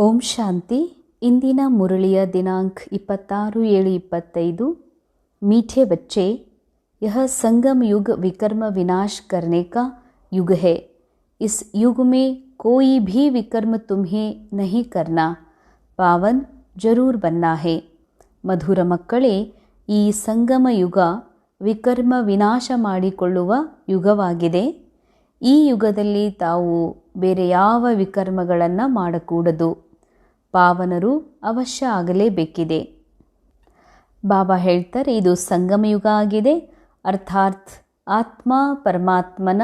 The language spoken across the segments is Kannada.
ಓಂ ಶಾಂತಿ ಇಂದಿನ ಮುರಳಿಯ ದಿನಾಂಕ ಇಪ್ಪತ್ತಾರು ಏಳು ಇಪ್ಪತ್ತೈದು मीठे बच्चे यह संगम युग विकर्म विनाश करने का युग है इस युग में कोई भी विकर्म तुम्हें नहीं करना ಪಾವನ್ ಜರೂರ್ ಬನ್ನ ಹೇ ಮಧುರ ಮಕ್ಕಳೇ ಈ ಸಂಗಮ ಯುಗ ವಿಕರ್ಮ ವಿನಾಶ ಮಾಡಿಕೊಳ್ಳುವ ಯುಗವಾಗಿದೆ ಈ ಯುಗದಲ್ಲಿ ತಾವು ಬೇರೆ ಯಾವ ವಿಕರ್ಮಗಳನ್ನು ಮಾಡಕೂಡದು ಪಾವನರು ಅವಶ್ಯ ಆಗಲೇಬೇಕಿದೆ. ಬಾಬಾ ಹೇಳ್ತಾರೆ, ಇದು ಸಂಗಮಯುಗ ಆಗಿದೆ. ಅರ್ಥಾತ್ ಆತ್ಮ ಪರಮಾತ್ಮನ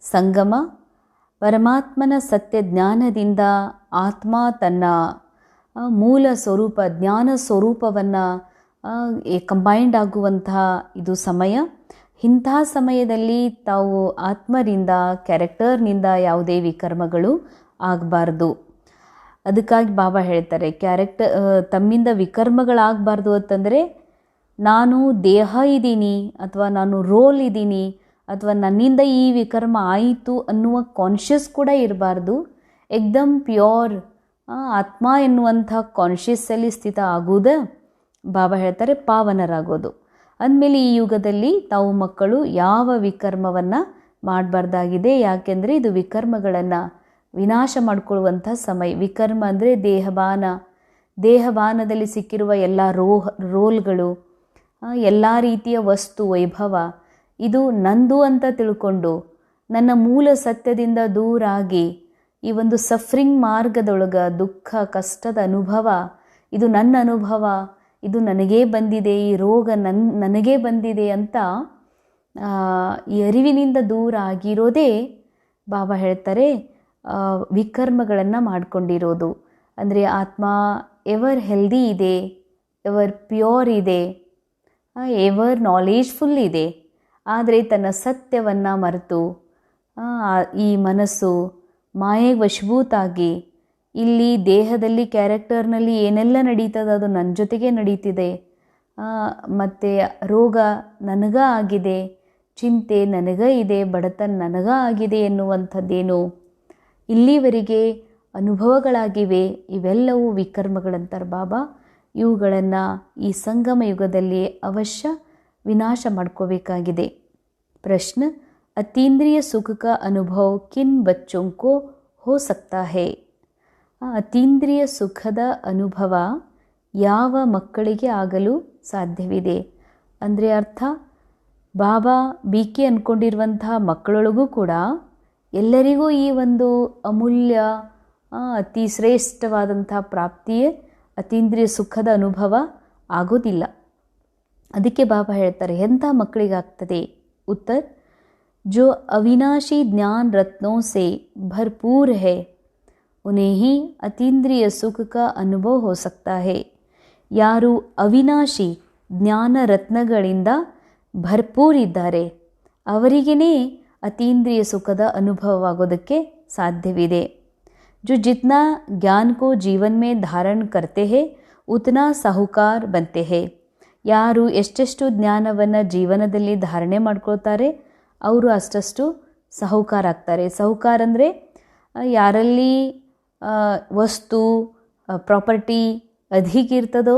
ಸಂಗಮ. ಪರಮಾತ್ಮನ ಸತ್ಯ ಜ್ಞಾನದಿಂದ ಆತ್ಮ ತನ್ನ ಮೂಲ ಸ್ವರೂಪ, ಜ್ಞಾನ ಸ್ವರೂಪವನ್ನು ಕಂಬೈಂಡ್ ಆಗುವಂತಹ ಇದು ಸಮಯ. ಇಂಥ ಸಮಯದಲ್ಲಿ ತಾವು ಆತ್ಮರಿಂದ, ಕ್ಯಾರೆಕ್ಟರ್ನಿಂದ ಯಾವುದೇ ವಿಕರ್ಮಗಳು ಆಗಬಾರ್ದು. ಅದಕ್ಕಾಗಿ ಬಾಬಾ ಹೇಳ್ತಾರೆ ಕ್ಯಾರೆಕ್ಟರ್ ತಮ್ಮಿಂದ ವಿಕರ್ಮಗಳಾಗಬಾರ್ದು ಅಂತಂದರೆ, ನಾನು ದೇಹ ಇದ್ದೀನಿ ಅಥವಾ ನಾನು ರೋಲ್ ಇದ್ದೀನಿ ಅಥವಾ ನನ್ನಿಂದ ಈ ವಿಕರ್ಮ ಆಯಿತು ಅನ್ನುವ ಕಾನ್ಷಿಯಸ್ ಕೂಡ ಇರಬಾರ್ದು. ಎಕ್ದಮ್ ಪ್ಯೂರ್ ಆತ್ಮ ಎನ್ನುವಂಥ ಕಾನ್ಷಿಯಸ್ಸಲ್ಲಿ ಸ್ಥಿತ ಆಗುವುದ. ಬಾಬಾ ಹೇಳ್ತಾರೆ, ಪಾವನರಾಗೋದು. ಅಂದಮೇಲೆ ಈ ಯುಗದಲ್ಲಿ ತಾವು ಮಕ್ಕಳು ಯಾವ ವಿಕರ್ಮವನ್ನು ಮಾಡಬಾರ್ದಾಗಿದೆ, ಯಾಕೆಂದರೆ ಇದು ವಿಕರ್ಮಗಳನ್ನು ವಿನಾಶ ಮಾಡಿಕೊಳ್ಳುವಂಥ ಸಮಯ. ವಿಕರ್ಮ ಅಂದರೆ ದೇಹಬಾನ. ದೇಹಬಾನದಲ್ಲಿ ಸಿಕ್ಕಿರುವ ಎಲ್ಲ ರೋಹ, ರೋಲ್ಗಳು ಎಲ್ಲ ರೀತಿಯ ವಸ್ತು, ವೈಭವ, ಇದು ನಂದು ಅಂತ ತಿಳ್ಕೊಂಡು ನನ್ನ ಮೂಲ ಸತ್ಯದಿಂದ ದೂರಾಗಿ ಈ ಒಂದು ಸಫ್ರಿಂಗ್ ಮಾರ್ಗದೊಳಗೆ ದುಃಖ, ಕಷ್ಟದ ಅನುಭವ, ಇದು ನನ್ನ ಅನುಭವ, ಇದು ನನಗೇ ಬಂದಿದೆ, ಈ ರೋಗ ನನ್, ನನಗೇ ಬಂದಿದೆ ಅಂತ ಈ ಅರಿವಿನಿಂದ ದೂರ ಆಗಿರೋದೇ ಬಾಬಾ ಹೇಳ್ತಾರೆ. ವಿಕರ್ಮಗಳನ್ನು ಮಾಡಿಕೊಂಡಿರೋದು. ಅಂದರೆ ಆತ್ಮ ಎವರ್ ಹೆಲ್ದಿ ಇದೆ ಎವರ್ ಪ್ಯೂರ್ ಇದೆ ಎವರ್ ನಾಲೇಜ್ಫುಲ್ ಇದೆ. ಆದರೆ ತನ್ನ ಸತ್ಯವನ್ನು ಮರೆತು ಈ ಮನಸ್ಸು ಮಾಯೆಗೆ ವಶಭೂತಾಗಿ ಇಲ್ಲಿ ದೇಹದಲ್ಲಿ ಕ್ಯಾರೆಕ್ಟರ್ನಲ್ಲಿ ಏನೆಲ್ಲ ನಡೀತದೆ ಅದು ನನ್ನ ಜೊತೆಗೆ ನಡೀತಿದೆ. ಮತ್ತು ರೋಗ ನನಗ ಆಗಿದೆ, ಚಿಂತೆ ನನಗ ಇದೆ, ಬಡತನ ನನಗ ಆಗಿದೆ ಎನ್ನುವಂಥದ್ದೇನು ಇಲ್ಲಿವರೆಗೆ ಅನುಭವಗಳಾಗಿವೆ. ಇವೆಲ್ಲವೂ ವಿಕರ್ಮಗಳಂತಾರೆ ಬಾಬಾ. ಇವುಗಳನ್ನು ಈ ಸಂಗಮ ಯುಗದಲ್ಲಿ ಅವಶ್ಯ ವಿನಾಶ ಮಾಡ್ಕೋಬೇಕಾಗಿದೆ. ಪ್ರಶ್ನ, ಅತೀಂದ್ರಿಯ ಸುಖಕ ಅನುಭವ ಕಿನ್ ಬಚ್ಚೊಂಕೋ ಹೋ ಸಕ್ತಾ ಹೇ? ಅತೀಂದ್ರಿಯ ಸುಖದ ಅನುಭವ ಯಾವ ಮಕ್ಕಳಿಗೆ ಆಗಲು ಸಾಧ್ಯವಿದೆ? ಅಂದರೆ ಅರ್ಥ, ಬಾಬಾ ಬಿ ಕೆ ಅಂದ್ಕೊಂಡಿರುವಂತಹ ಮಕ್ಕಳೊಳಗೂ ಕೂಡ ಎಲ್ಲರಿಗೂ ಈ ಒಂದು ಅಮೂಲ್ಯ ಅತಿ ಶ್ರೇಷ್ಠವಾದಂಥ ಪ್ರಾಪ್ತಿಯೇ ಅತೀಂದ್ರಿಯ ಸುಖದ ಅನುಭವ ಆಗೋದಿಲ್ಲ. ಅದಕ್ಕೆ ಬಾಬಾ ಹೇಳ್ತಾರೆ, ಎಂಥ ಮಕ್ಕಳಿಗಾಗ್ತದೆ? ಉತ್ತರ, ಜೋ ಅವಿನಾಶಿ ಜ್ಞಾನ ರತ್ನೋ ಸೆ ಭರ್ಪೂರ್ ಹೇ, ಉನೇಹಿ ಅತೀಂದ್ರಿಯ ಸುಖಕ ಅನುಭವ ಹೋ ಸಕ್ತಾ ಹೇ. ಯಾರು ಅವಿನಾಶಿ ಜ್ಞಾನ ರತ್ನಗಳಿಂದ ಭರ್ಪೂರಿದ್ದಾರೆ ಅವರಿಗೇ ಅತೀಂದ್ರಿಯ ಸುಖದ ಅನುಭವವಾಗೋದಕ್ಕೆ ಸಾಧ್ಯವಿದೆ जो जितना ज्ञान को जीवन में धारण करते हैं उतना साहूकार बनते हैं ಯಾರು ಎಷ್ಟೆಷ್ಟು ಜ್ಞಾನವನ್ನು ಜೀವನದಲ್ಲಿ ಧಾರಣೆ ಮಾಡ್ಕೊಳ್ತಾರೆ ಅವರು ಅಷ್ಟಷ್ಟು ಸಾಹುಕಾರ ಆಗ್ತಾರೆ ಸಾಹುಕಾರ ಅಂದರೆ ಯಾರಲ್ಲಿ ಆ, ವಸ್ತು ಪ್ರಾಪರ್ಟಿ ಅಧಿಕ ಇರ್ತದೋ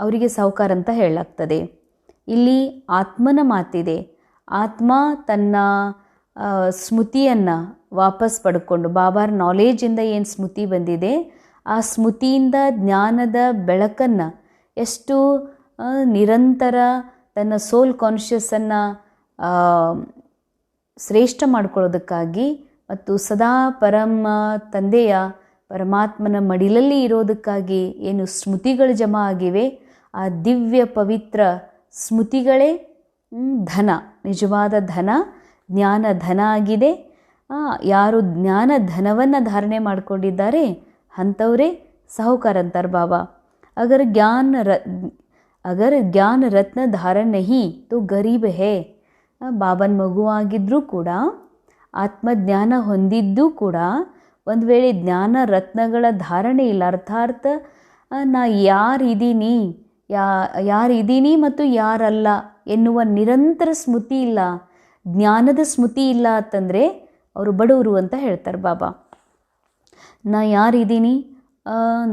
ಅವರಿಗೆ ಸಾಹುಕಾರ ಅಂತ ಹೇಳಲಾಗ್ತದೆ ಇಲ್ಲಿ ಆತ್ಮನ ಮಾತಿದೆ ಆತ್ಮ ತನ್ನ ಸ್ಮೃತಿಯನ್ನು ವಾಪಸ್ ಪಡ್ಕೊಂಡು, ಬಾಬಾರ ನಾಲೇಜಿಂದ ಏನು ಸ್ಮೃತಿ ಬಂದಿದೆ, ಆ ಸ್ಮೃತಿಯಿಂದ ಜ್ಞಾನದ ಬೆಳಕನ್ನು ಎಷ್ಟು ನಿರಂತರ ತನ್ನ ಸೋಲ್ ಕಾನ್ಷಿಯಸ್ಸನ್ನು ಶ್ರೇಷ್ಠ ಮಾಡ್ಕೊಳ್ಳೋದಕ್ಕಾಗಿ ಮತ್ತು ಸದಾ ಪರಮ ತಂದೆಯ ಪರಮಾತ್ಮನ ಮಡಿಲಲ್ಲಿ ಇರೋದಕ್ಕಾಗಿ ಏನು ಸ್ಮೃತಿಗಳು ಜಮಾ ಆಗಿವೆ, ಆ ದಿವ್ಯ ಪವಿತ್ರ ಸ್ಮೃತಿಗಳೇ ಧನ, ನಿಜವಾದ ಧನ. ಜ್ಞಾನ ಧನ ಆಗಿದೆ ಯಾರು ಜ್ಞಾನ ಧನವನ್ನು ಧಾರಣೆ ಮಾಡಿಕೊಂಡಿದ್ದಾರೆ, ಅಂಥವರೇ ಸಾಹುಕಾರ ಅಂತಾರೆ ಬಾಬಾ ಅಗರ್ ಜ್ಞಾನ ರ, ಅಗರ್ ಜ್ಞಾನ ರತ್ನ ಧಾರಣ ಹಿ ತೋ ಗರೀಬ್ ಹೇ. ಬಾಬನ್ ಮಗು ಆಗಿದ್ದರೂ ಕೂಡ, ಆತ್ಮಜ್ಞಾನ ಹೊಂದಿದ್ದು ಕೂಡ, ಒಂದು ವೇಳೆ ಜ್ಞಾನ ರತ್ನಗಳ ಧಾರಣೆ ಇಲ್ಲ, ಅರ್ಥಾರ್ಥ ನಾ ಯಾರಿದ್ದೀನಿ ಯಾ ಯಾರಿದ್ದೀನಿ ಮತ್ತು ಯಾರಲ್ಲ ಎನ್ನುವ ನಿರಂತರ ಸ್ಮೃತಿ ಇಲ್ಲ. ಜ್ಞಾನದ ಸ್ಮೃತಿ ಇಲ್ಲ ಅಂತಂದರೆ ಅವರು ಬಡವರು ಅಂತ ಹೇಳ್ತಾರೆ ಬಾಬಾ. ನಾ ಯಾರಿದ್ದೀನಿ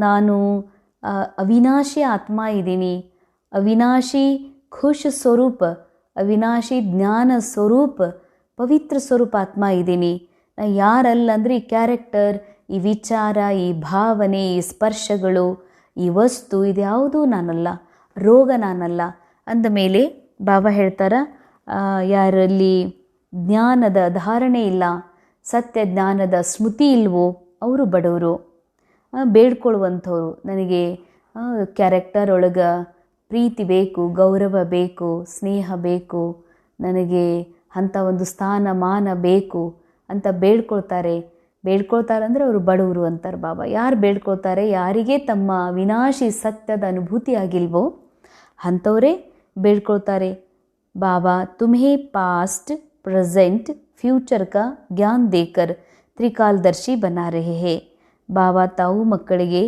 ನಾನು ಅವಿನಾಶಿ ಆತ್ಮ ಇದ್ದೀನಿ ಅವಿನಾಶಿ ಖುಷ್ ಸ್ವರೂಪ, ಅವಿನಾಶಿ ಜ್ಞಾನ ಸ್ವರೂಪ, ಪವಿತ್ರ ಸ್ವರೂಪ ಆತ್ಮ ಇದ್ದೀನಿ ನಾ ಯಾರಲ್ಲ ಅಂದರೆ ಈ ಕ್ಯಾರೆಕ್ಟರ್, ಈ ವಿಚಾರ, ಈ ಭಾವನೆ, ಈ ಸ್ಪರ್ಶಗಳು, ಈ ವಸ್ತು ಇದ್ಯಾವುದೂ ನಾನಲ್ಲ, ರೋಗ ನಾನಲ್ಲ. ಅಂದ ಮೇಲೆ ಬಾಬಾ ಹೇಳ್ತಾರ ಯಾರಲ್ಲಿ ಜ್ಞಾನದ ಧಾರಣೆ ಇಲ್ಲ, ಸತ್ಯ ಜ್ಞಾನದ ಸ್ಮೃತಿ ಇಲ್ವೋ, ಅವರು ಬಡವರು. ಬೇಡ್ಕೊಳ್ಳುವಂಥವ್ರು. ನನಗೆ ಕ್ಯಾರೆಕ್ಟರ್ ಒಳಗೆ ಪ್ರೀತಿ ಬೇಕು, ಗೌರವ ಬೇಕು, ಸ್ನೇಹ ಬೇಕು, ನನಗೆ ಅಂಥ ಒಂದು ಸ್ಥಾನಮಾನ ಬೇಕು ಅಂತ ಬೇಡ್ಕೊಳ್ತಾರೆ. ಬೇಡ್ಕೊಳ್ತಾರೆ ಅಂದರೆ ಅವರು ಬಡವರು ಅಂತಾರೆ ಬಾಬಾ. ಯಾರು ಬೇಡ್ಕೊಳ್ತಾರೆ, ಯಾರಿಗೆ ತಮ್ಮ ವಿನಾಶಿ ಸತ್ಯದ ಅನುಭೂತಿ ಆಗಿಲ್ವೋ ಅಂಥವರೇ ಬೇಡ್ಕೊಳ್ತಾರೆ. बाबा तुम्हें पास्ट प्रेजेंट ಫ್ಯೂಚರ್ का ಜ್ಞಾನ್ ದೇಕರ್ ತ್ರಿಕಾಲದರ್ಶಿ ಬನಾ ರಹೆ ಹೇ ಬಾಬಾ ತಾವು ಮಕ್ಕಳಿಗೆ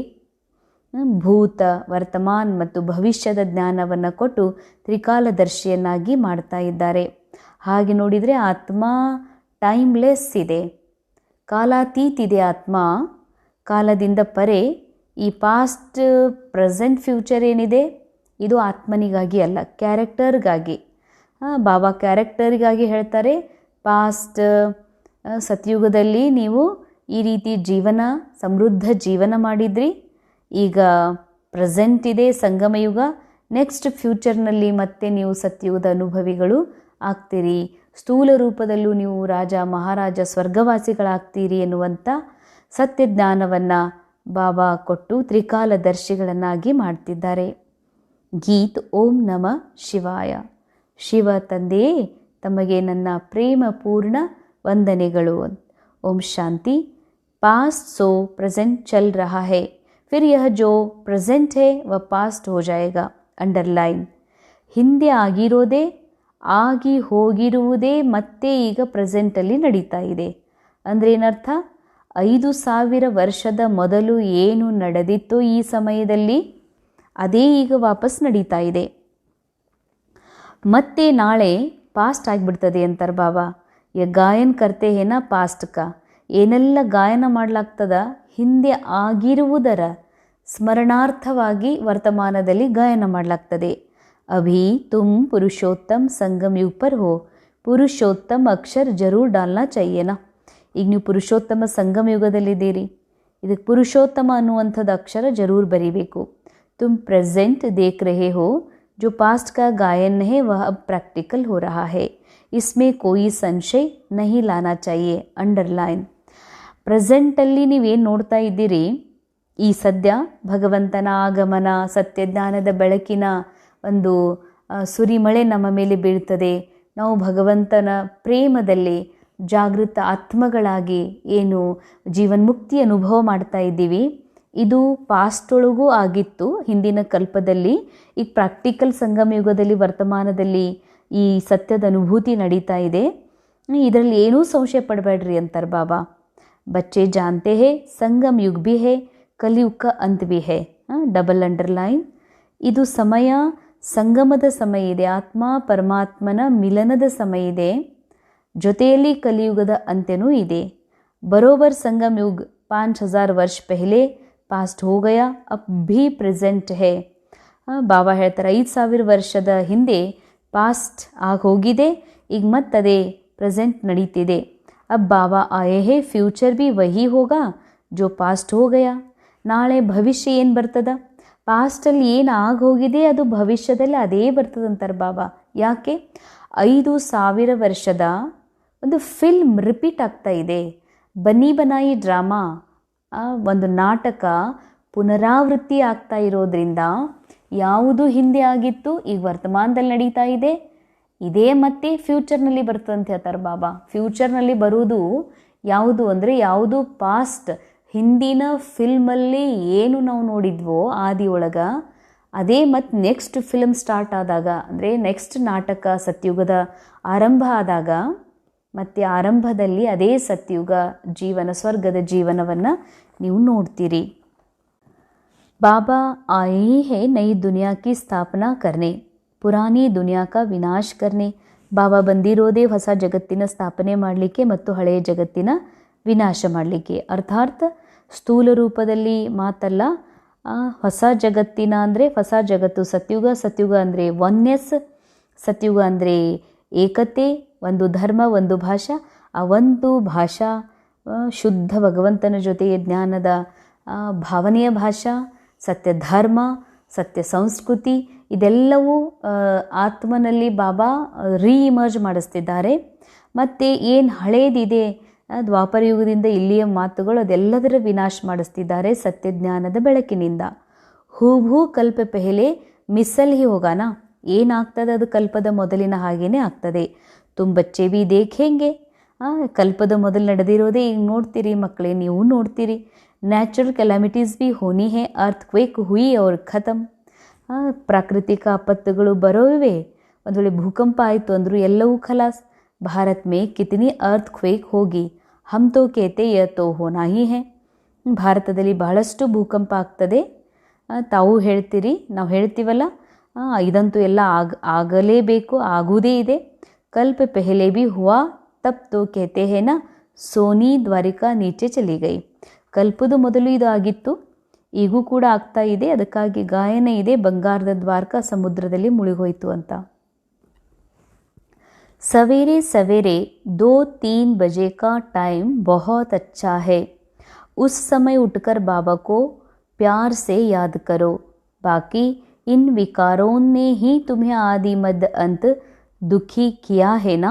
ಹ್ಮ್, ಭೂತ ವರ್ತಮಾನ್ ಮತ್ತು ಭವಿಷ್ಯದ ಜ್ಞಾನವನ್ನು ಕೊಟ್ಟು ತ್ರಿಕಾಲದರ್ಶಿಯನ್ನಾಗಿ ಮಾಡ್ತಾ ಇದ್ದಾರೆ ಹಾಗೆ ನೋಡಿದರೆ ಆತ್ಮ ಟೈಮ್ಲೆಸ್ ಇದೆ ಕಾಲಾತೀತ್ ಇದೆ ಆತ್ಮ ಕಾಲದಿಂದ ಪರೆ ಈ ಪಾಸ್ಟ್ ಪ್ರೆಸೆಂಟ್ ಫ್ಯೂಚರ್ ಏನಿದೆ ಇದು ಆತ್ಮನಿಗಾಗಿ ಅಲ್ಲ ಕ್ಯಾರೆಕ್ಟರ್ಗಾಗಿ ಆ, ಬಾಬಾ ಕ್ಯಾರೆಕ್ಟರಿಗಾಗಿ ಹೇಳ್ತಾರೆ ಪಾಸ್ಟ್ ಸತ್ಯುಗದಲ್ಲಿ ನೀವು ಈ ರೀತಿ ಜೀವನ, ಸಮೃದ್ಧ ಜೀವನ ಮಾಡಿದ್ರಿ. ಈಗ ಪ್ರೆಸೆಂಟ್ ಇದೆ ಸಂಗಮಯುಗ. ನೆಕ್ಸ್ಟ್ ಫ್ಯೂಚರ್ನಲ್ಲಿ ಮತ್ತೆ ನೀವು ಸತ್ಯುಗದ ಅನುಭವಿಗಳು ಆಗ್ತೀರಿ. ಸ್ಥೂಲ ರೂಪದಲ್ಲೂ ನೀವು ರಾಜ, ಮಹಾರಾಜ, ಸ್ವರ್ಗವಾಸಿಗಳಾಗ್ತೀರಿ ಎನ್ನುವಂಥ ಸತ್ಯ ಜ್ಞಾನವನ್ನು ಬಾಬಾ ಕೊಟ್ಟು ತ್ರಿಕಾಲದರ್ಶಿಗಳನ್ನಾಗಿ ಮಾಡ್ತಿದ್ದಾರೆ. ಗೀತ್ ಓಂ ನಮ ಶಿವಾಯ. ಶಿವ ತಂದೆಯೇ ತಮಗೆ ನನ್ನ ಪ್ರೇಮಪೂರ್ಣ ವಂದನೆಗಳು ಓಂ ಶಾಂತಿ पास्ट सो प्रेजेंट चल रहा है फिर यह जो प्रेजेंट है वह पास्ट हो जाएगा ಅಂಡರ್ಲೈನ್ ಹಿಂದೆ ಆಗಿರೋದೇ ಆಗಿ ಹೋಗಿರುವುದೇ ಮತ್ತೆ ಈಗ ಪ್ರೆಸೆಂಟಲ್ಲಿ ನಡೀತಾ ಇದೆ ಅಂದರೆ ಏನರ್ಥ ಐದು ಸಾವಿರ ವರ್ಷದ ಮೊದಲು ಏನು ನಡೆದಿತ್ತೋ ಈ ಸಮಯದಲ್ಲಿ ಅದೇ ಈಗ ವಾಪಸ್ ನಡೀತಾ ಇದೆ ಮತ್ತೆ ನಾಳೆ ಪಾಸ್ಟ್ ಆಗಿಬಿಡ್ತದೆ ಅಂತಾರೆ ಬಾಬಾ ಯ ಗಾಯನ ಕರ್ತೆ ಏನ ಪಾಸ್ಟ್ಕ ಏನೆಲ್ಲ ಗಾಯನ ಮಾಡಲಾಗ್ತದ? ಹಿಂದೆ ಆಗಿರುವುದರ ಸ್ಮರಣಾರ್ಥವಾಗಿ ವರ್ತಮಾನದಲ್ಲಿ ಗಾಯನ ಮಾಡಲಾಗ್ತದೆ. ಅಭಿ ತುಮ್ ಪುರುಷೋತ್ತಮ್ ಸಂಗಮ್ ಯುಪರ್ ಹೋ. ಪುರುಷೋತ್ತಮ ಅಕ್ಷರ್ ಜರೂರ್ ಡಾಲ್ನ ಚಯ್ಯನ ಈಗ ನೀವು ಪುರುಷೋತ್ತಮ ಸಂಗಮ ಯುಗದಲ್ಲಿದ್ದೀರಿ. ಇದಕ್ಕೆ ಪುರುಷೋತ್ತಮ ಅನ್ನುವಂಥದ್ದು ಅಕ್ಷರ ಜರೂರ್ ಬರೀಬೇಕು. ತುಮ್ ಪ್ರೆಸೆಂಟ್ ದೇಖ್ ರಹೆ ಹೋ. जो पास्ट का गायन है वह अब प्रैक्टिकल हो रहा है इसमें कोई संशय नहीं लाना चाहिए ಅಂಡರ್ಲೈನ್ ಪ್ರೆಸೆಂಟಲ್ಲಿ ನೀವೇನು ನೋಡ್ತಾ ಇದ್ದೀರಿ ಈ ಸದ್ಯ ಭಗವಂತನ ಆಗಮನ ಸತ್ಯಜ್ಞಾನದ ಬೆಳಕಿನ ಒಂದು ಆ, ಸುರಿಮಳೆ ನಮ್ಮ ಮೇಲೆ ಬೀಳ್ತದೆ ನಾವು ಭಗವಂತನ ಪ್ರೇಮದಲ್ಲಿ ಜಾಗೃತ ಆತ್ಮಗಳಾಗಿ ಏನು ಜೀವನ್ಮುಕ್ತಿ ಅನುಭವ ಮಾಡ್ತಾ ಇದ್ದೀವಿ ಇದು ಪಾಸ್ಟ್ ಒಳಗೂ ಆಗಿತ್ತು. ಹಿಂದಿನ ಕಲ್ಪದಲ್ಲಿ ಈಗ ಪ್ರಾಕ್ಟಿಕಲ್ ಸಂಗಮ ಯುಗದಲ್ಲಿ, ವರ್ತಮಾನದಲ್ಲಿ ಈ ಸತ್ಯದ ಅನುಭೂತಿ ನಡೀತಾ ಇದೆ. ಇದರಲ್ಲಿ ಏನೂ ಸಂಶಯ ಪಡಬೇಡ್ರಿ ಅಂತಾರೆ ಬಾಬಾ. ಬಚ್ಚೆ ಜಾನ್ತೆ ಹೇ, ಸಂಗಮ್ ಯುಗ್ ಬಿ ಹೇ ಕಲಿಯುಗ ಅಂತ ಬಿ ಹೇ. Double underline. ಇದು ಸಮಯ, ಸಂಗಮದ ಸಮಯ ಇದೆ. ಆತ್ಮ, ಪರಮಾತ್ಮನ ಮಿಲನದ ಸಮಯ ಇದೆ. ಜೊತೆಯಲ್ಲಿ ಕಲಿಯುಗದ ಅಂತ್ಯನೂ ಇದೆ. ಬರೋಬರ್ ಸಂಗಮ್ ಯುಗ್ ಪಾಂಚ್ ಹಜಾರ್ ವರ್ಷ ಪೆಹಲೇ ಪಾಸ್ಟ್ ಹೋಗಯ, ಅಪ್ ಭೀ ಪ್ರೆಸೆಂಟ್ ಹೇ. ಬಾಬಾ ಹೇಳ್ತಾರೆ, ಐದು ಸಾವಿರ ವರ್ಷದ ಹಿಂದೆ ಪಾಸ್ಟ್ ಆಗೋಗಿದೆ, ಈಗ ಮತ್ತದೇ ಪ್ರೆಸೆಂಟ್ ನಡೀತಿದೆ. ಅಬ್ ಬಾಬಾ ಆಯೇ ಹೇ, ಫ್ಯೂಚರ್ ಬಿ ವಹಿ ಹೋಗ, ಜೋ ಪಾಸ್ಟ್ ಹೋಗಯ. ನಾಳೆ ಭವಿಷ್ಯ ಏನು ಬರ್ತದ? ಪಾಸ್ಟಲ್ಲಿ ಏನು ಆಗೋಗಿದೆ, ಅದು ಭವಿಷ್ಯದಲ್ಲಿ ಅದೇ ಬರ್ತದಂತಾರೆ ಬಾಬಾ. ಯಾಕೆ? ಐದು ಸಾವಿರ ವರ್ಷದ ಒಂದು ಫಿಲ್ಮ್ ರಿಪೀಟ್ ಆಗ್ತಾ ಇದೆ. ಬನ್ನಿ ಬನಾಯಿ ಡ್ರಾಮಾ. ಒಂದು ನಾಟಕ ಪುನರಾವೃತ್ತಿ ಆಗ್ತಾ ಇರೋದ್ರಿಂದ ಯಾವುದು ಹಿಂದೆ ಆಗಿತ್ತು, ಈಗ ವರ್ತಮಾನದಲ್ಲಿ ನಡೀತಾ ಇದೆ. ಇದೇ ಮತ್ತೆ ಫ್ಯೂಚರ್ನಲ್ಲಿ ಬರ್ತದಂತ ಹೇಳ್ತಾರೆ ಬಾಬಾ. ಫ್ಯೂಚರ್ನಲ್ಲಿ ಬರುವುದು ಯಾವುದು ಅಂದರೆ ಯಾವುದು ಪಾಸ್ಟ್ ಹಿಂದಿನ ಫಿಲ್ಮಲ್ಲಿ ಏನು ನಾವು ನೋಡಿದ್ವೋ ಆದಿ ಒಳಗ, ಅದೇ ಮತ್ತು ನೆಕ್ಸ್ಟ್ ಫಿಲ್ಮ್ ಸ್ಟಾರ್ಟ್ ಆದಾಗ, ಅಂದರೆ ನೆಕ್ಸ್ಟ್ ನಾಟಕ ಸತ್ಯುಗದ ಆರಂಭ ಆದಾಗ, ಮತ್ತು ಆರಂಭದಲ್ಲಿ ಅದೇ ಸತ್ಯುಗ ಜೀವನ, ಸ್ವರ್ಗದ ಜೀವನವನ್ನು ನೀವು ನೋಡ್ತೀರಿ बाबा आए ही है नई दुनिया की ಸ್ಥಾಪನಾ करने ಪುರಾನಿ ದುನಿಯಾ ಕಾ ವಿನಾಶ करने ಬಾಬಾ ಬಂದಿರೋದೇ ಹೊಸ ಜಗತ್ತಿನ ಸ್ಥಾಪನೆ ಮಾಡಲಿಕ್ಕೆ ಮತ್ತು ಹಳೆಯ ಜಗತ್ತಿನ ವಿನಾಶ ಮಾಡಲಿಕ್ಕೆ ಅರ್ಥಾತ್ ಸ್ಥೂಲ ರೂಪದಲ್ಲಿ ಮಾತಲ್ಲ ಆ, ಹೊಸ ಜಗತ್ತಿನ ಅಂದರೆ ಹೊಸ ಜಗತ್ತು ಸತ್ಯುಗ ಸತ್ಯುಗ ಅಂದರೆ ಒನ್ನೆಸ್ ಸತ್ಯುಗ ಅಂದರೆ ಏಕತೆ ಒಂದು ಧರ್ಮ ಒಂದು ಭಾಷಾ ಆ ಒಂದು ಭಾಷಾ ಆ, ಶುದ್ಧ ಭಗವಂತನ ಜೊತೆಗೆ ಜ್ಞಾನದ ಭಾವನೆಯ ಭಾಷಾ ಸತ್ಯ ಧರ್ಮ ಸತ್ಯ ಸಂಸ್ಕೃತಿ ಇದೆಲ್ಲವೂ ಆತ್ಮನಲ್ಲಿ ಬಾಬಾ ರೀಇಮರ್ಜ್ ಮಾಡಿಸ್ತಿದ್ದಾರೆ. ಮತ್ತು ಏನು ಹಳೇದಿದೆ ದ್ವಾಪರಯುಗದಿಂದ ದ್ವಾಪರ ಯುಗದಿಂದ ಇಲ್ಲಿಯ ಮಾತುಗಳು ಅದೆಲ್ಲದರ ವಿನಾಶ ಮಾಡಿಸ್ತಿದ್ದಾರೆ ಸತ್ಯಜ್ಞಾನದ ಬೆಳಕಿನಿಂದ. ಹೂಭೂ ಕಲ್ಪ ಪೆಹಲೆ ಮಿಸ್ಸಲ್ಲಿ ಹೋಗಾನ? ಏನಾಗ್ತದೆ ಅದು ಕಲ್ಪದ ಮೊದಲಿನ ಹಾಗೇನೆ ಆಗ್ತದೆ. ತುಂಬ ಚೆವಿ ದೇಖೆಂಗೆ ಕಲ್ಪದ ಮೊದಲು ನಡೆದಿರೋದೇ ಈಗ ನೋಡ್ತೀರಿ ಮಕ್ಕಳೇ, ನೀವು ನೋಡ್ತೀರಿ. ನ್ಯಾಚುರಲ್ ಕೆಲಾಮಿಟೀಸ್ ಬಿ ಹೋನಿ ಹೇ ಅರ್ಥ್ ಕ್ವೇಕ್ ಹುಯಿ ಅವ್ರ ಖತಮ್. ಪ್ರಾಕೃತಿಕ ಆಪತ್ತುಗಳು ಬರೋವೆ. ಒಂದು ವೇಳೆ ಭೂಕಂಪ ಆಯಿತು ಅಂದರೂ ಎಲ್ಲವೂ ಖಲಾಸ್. ಭಾರತ್ ಮೇ ಕಿತನಿ ಅರ್ಥ್ ಕ್ವೇಕ್ ಹೋಗಿ. ಹಮ್ ತೋ ಕೇತೆ ಯ ತೋ ಹಿ ಹೇ. ಭಾರತದಲ್ಲಿ ಬಹಳಷ್ಟು ಭೂಕಂಪ ಆಗ್ತದೆ. ತಾವು ಹೇಳ್ತೀರಿ, ನಾವು ಹೇಳ್ತೀವಲ್ಲ? ಇದಂತೂ ಎಲ್ಲ ಆಗ, ಆಗಲೇಬೇಕು ಆಗುವುದೇ ಇದೆ. ಕಲ್ಪ ಪೆಹಲೆ ಬಿ ಹುವಾ ತಪ್ ತೋ ಕೇತೆ ಹೇ ನಾ ಸೋನಿ ದ್ವಾರಿಕಾ ನೀಚೆ ಚಲಿ ಗೈ ಕಲ್ಪದ ಮೊದಲು ಇದು ಆಗಿತ್ತು ಈಗೂ ಕೂಡ ಆಗ್ತಾ ಇದೆ ಅದಕ್ಕಾಗಿ ಗಾಯನ ಇದೆ ಬಂಗಾರದ ದ್ವಾರಕ ಸಮುದ್ರದಲ್ಲಿ ಮುಳುಗೋಯ್ತು ಅಂತ सवेरे सवेरे दो तीन बजे का टाइम बहुत अच्छा है उस समय उठकर बाबा को प्यार से याद करो बाकी इन विकारों ने ही तुम्हें आदि मध्य अंत ದುಃಖಿ ಕಿಯಾ ಹೇನಾ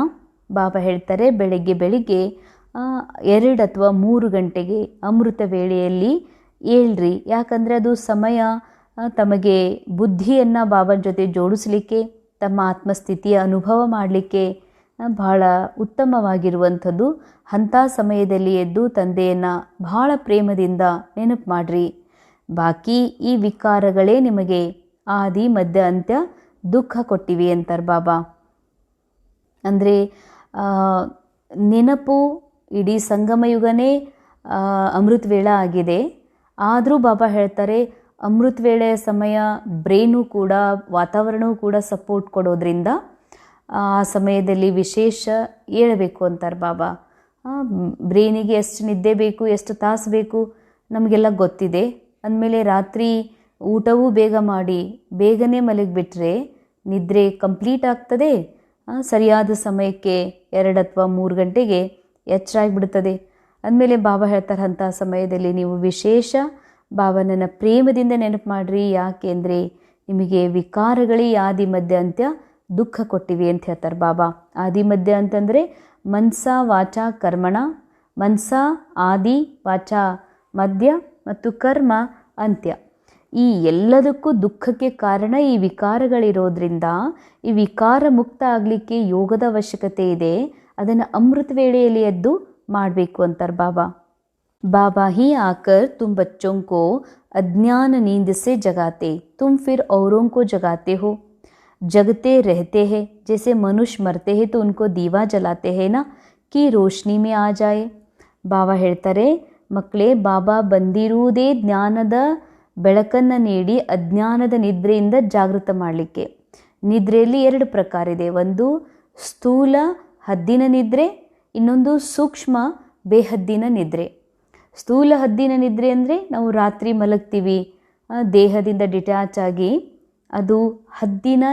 ಬಾಬಾ ಹೇಳ್ತಾರೆ, ಬೆಳಗ್ಗೆ ಬೆಳಿಗ್ಗೆ ಎರಡು ಅಥವಾ ಮೂರು ಗಂಟೆಗೆ ಅಮೃತ ವೇಳೆಯಲ್ಲಿ ಏಳ್ರಿ. ಯಾಕಂದರೆ ಅದು ಸಮಯ ತಮಗೆ ಬುದ್ಧಿಯನ್ನು ಬಾಬನ ಜೊತೆ ಜೋಡಿಸಲಿಕ್ಕೆ, ತಮ್ಮ ಆತ್ಮಸ್ಥಿತಿಯ ಅನುಭವ ಮಾಡಲಿಕ್ಕೆ ಬಹಳ ಉತ್ತಮವಾಗಿರುವಂಥದ್ದು. ಅಂಥ ಸಮಯದಲ್ಲಿ ಎದ್ದು ತಂದೆಯನ್ನು ಬಹಳ ಪ್ರೇಮದಿಂದ ನೆನಪು ಮಾಡಿರಿ. ಬಾಕಿ ಈ ವಿಕಾರಗಳೇ ನಿಮಗೆ ಆದಿ, ಮಧ್ಯ, ಅಂತ್ಯ ದುಃಖ ಕೊಟ್ಟಿವೆ ಅಂತಾರೆ ಬಾಬಾ. ಅಂದರೆ ನೆನಪು ಇಡೀ ಸಂಗಮಯುಗನೇ ಅಮೃತ ವೇಳ ಆಗಿದೆ. ಆದರೂ ಬಾಬಾ ಹೇಳ್ತಾರೆ, ಅಮೃತ ವೇಳೆಯ ಸಮಯ ಬ್ರೇನು ಕೂಡ, ವಾತಾವರಣವೂ ಕೂಡ ಸಪೋರ್ಟ್ ಕೊಡೋದ್ರಿಂದ, ಆ ಸಮಯದಲ್ಲಿ ವಿಶೇಷ ಏಳಬೇಕು ಅಂತಾರೆ ಬಾಬಾ. ಬ್ರೇನಿಗೆ ಎಷ್ಟು ನಿದ್ದೆ ಬೇಕು, ಎಷ್ಟು ತಾಸು ಬೇಕು, ನಮಗೆಲ್ಲ ಗೊತ್ತಿದೆ. ಅಂದಮೇಲೆ ರಾತ್ರಿ ಊಟವೂ ಬೇಗ ಮಾಡಿ, ಬೇಗನೆ ಮಲಗಿಬಿಟ್ರೆ ನಿದ್ರೆ ಕಂಪ್ಲೀಟ್ ಆಗ್ತದೆ. ಸರಿಯಾದ ಸಮಯಕ್ಕೆ ಎರಡು ಅಥವಾ ಮೂರು ಗಂಟೆಗೆ ಎಚ್ಚರಾಗಿಬಿಡುತ್ತದೆ. ಅಂದಮೇಲೆ ಬಾಬಾ ಹೇಳ್ತಾರೆ ಅಂಥ ಸಮಯದಲ್ಲಿ ನೀವು ವಿಶೇಷ ಬಾಬನನ್ನು ಪ್ರೇಮದಿಂದ ನೆನಪು ಮಾಡಿರಿ. ಯಾಕೆಂದರೆ ನಿಮಗೆ ವಿಕಾರಗಳೇ ಆದಿ ಮಧ್ಯ ಅಂತ್ಯ ದುಃಖ ಕೊಟ್ಟಿವೆ ಅಂತ ಹೇಳ್ತಾರೆ ಬಾಬಾ. ಆದಿ ಮಧ್ಯ ಅಂತಂದರೆ ಮನ್ಸ ವಾಚ ಕರ್ಮಣ, ಮನ್ಸ ಆದಿ ವಾಚ ಮಧ್ಯ ಮತ್ತು ಕರ್ಮ ಅಂತ್ಯ. ಈ ಎಲ್ಲದಕ್ಕೂ ದುಃಖಕ್ಕೆ ಕಾರಣ ಈ ವಿಕಾರಗಳಿರೋದ್ರಿಂದ ಈ ವಿಕಾರ ಮುಕ್ತ ಆಗಲಿಕ್ಕೆ ಯೋಗದ ಅವಶ್ಯಕತೆ ಇದೆ ಅದನ್ನು ಅಮೃತ ವೇಳೆಯಲ್ಲಿ ಎದ್ದು ಮಾಡಬೇಕು ಅಂತಾರೆ ಬಾಬಾ बाबा ही आकर तुम बच्चों को अज्ञान नींद से जगाते तुम फिर औरों को जगाते हो जगते रहते हैं जैसे मनुष्य मरते हैं तो उनको दीवा जलाते हैं ना कि रोशनी में आ जाए ಬಾಬಾ ಹೇಳ್ತಾರೆ ಮಕ್ಕಳೇ ಬಾಬಾ ಬಂದಿರುವುದೇ ಜ್ಞಾನದ ಬೆಳಕನ್ನು ನೀಡಿ ಅಜ್ಞಾನದ ನಿದ್ರೆಯಿಂದ ಜಾಗೃತ ಮಾಡಲಿಕ್ಕೆ. ನಿದ್ರೆಯಲ್ಲಿ ಎರಡು ಪ್ರಕಾರ ಇದೆ. ಒಂದು, ಸ್ಥೂಲ ಹದ್ದಿನ ನಿದ್ರೆ, ಇನ್ನೊಂದು ಸೂಕ್ಷ್ಮ ಬೇಹದ್ದಿನ ನಿದ್ರೆ. ಸ್ಥೂಲ ಹದ್ದಿನ ನಿದ್ರೆ ಅಂದರೆ ನಾವು ರಾತ್ರಿ ಮಲಗ್ತೀವಿ ದೇಹದಿಂದ ಡಿಟ್ಯಾಚ್ ಆಗಿ ಅದು ಹದ್ದಿನ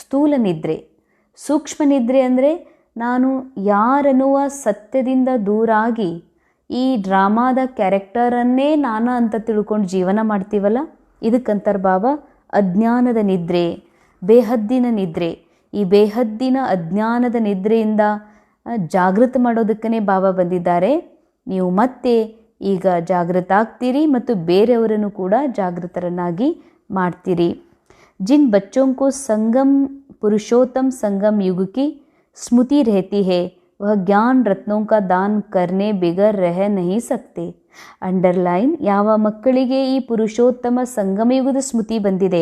ಸ್ಥೂಲ ನಿದ್ರೆ. ಸೂಕ್ಷ್ಮ ನಿದ್ರೆ ಅಂದರೆ ನಾನು ಯಾರನ್ನುವ ಸತ್ಯದಿಂದ ದೂರಾಗಿ ಈ ಡ್ರಾಮಾದ ಕ್ಯಾರೆಕ್ಟರನ್ನೇ ನಾನು ಅಂತ ತಿಳ್ಕೊಂಡು ಜೀವನ ಮಾಡ್ತೀವಲ್ಲ? ಇದಕ್ಕಂತಾರೆ ಬಾಬಾ, ಅಜ್ಞಾನದ ನಿದ್ರೆ, ಬೇಹದ್ದಿನ ನಿದ್ರೆ. ಈ ಬೇಹದ್ದಿನ, ಅಜ್ಞಾನದ ನಿದ್ರೆಯಿಂದ ಜಾಗೃತ ಮಾಡೋದಕ್ಕೇ ಬಾಬಾ ಬಂದಿದ್ದಾರೆ. ನೀವು ಮತ್ತೆ ಈಗ ಜಾಗೃತ ಆಗ್ತೀರಿ ಮತ್ತು ಬೇರೆಯವರನ್ನು ಕೂಡ ಜಾಗೃತರನ್ನಾಗಿ ಮಾಡ್ತೀರಿ. ಜಿನ್ ಬಚ್ಚೋಂಕೋ ಸಂಗಮ್ ಪುರುಷೋತ್ತಮ್ ಸಂಗಮ್ ಯುಗಕ್ಕೆ ಸ್ಮೃತಿ ರಹತಿ ಹೇ वह ज्ञान रत्नों का दान करने बिगर रह नहीं सकते ಅಂಡರ್ಲೈನ್ ಯಾವ ಮಕ್ಕಳಿಗೆ ಈ ಪುರುಷೋತ್ತಮ ಸಂಗಮ ಯುಗದ ಸ್ಮೃತಿ ಬಂದಿದೆ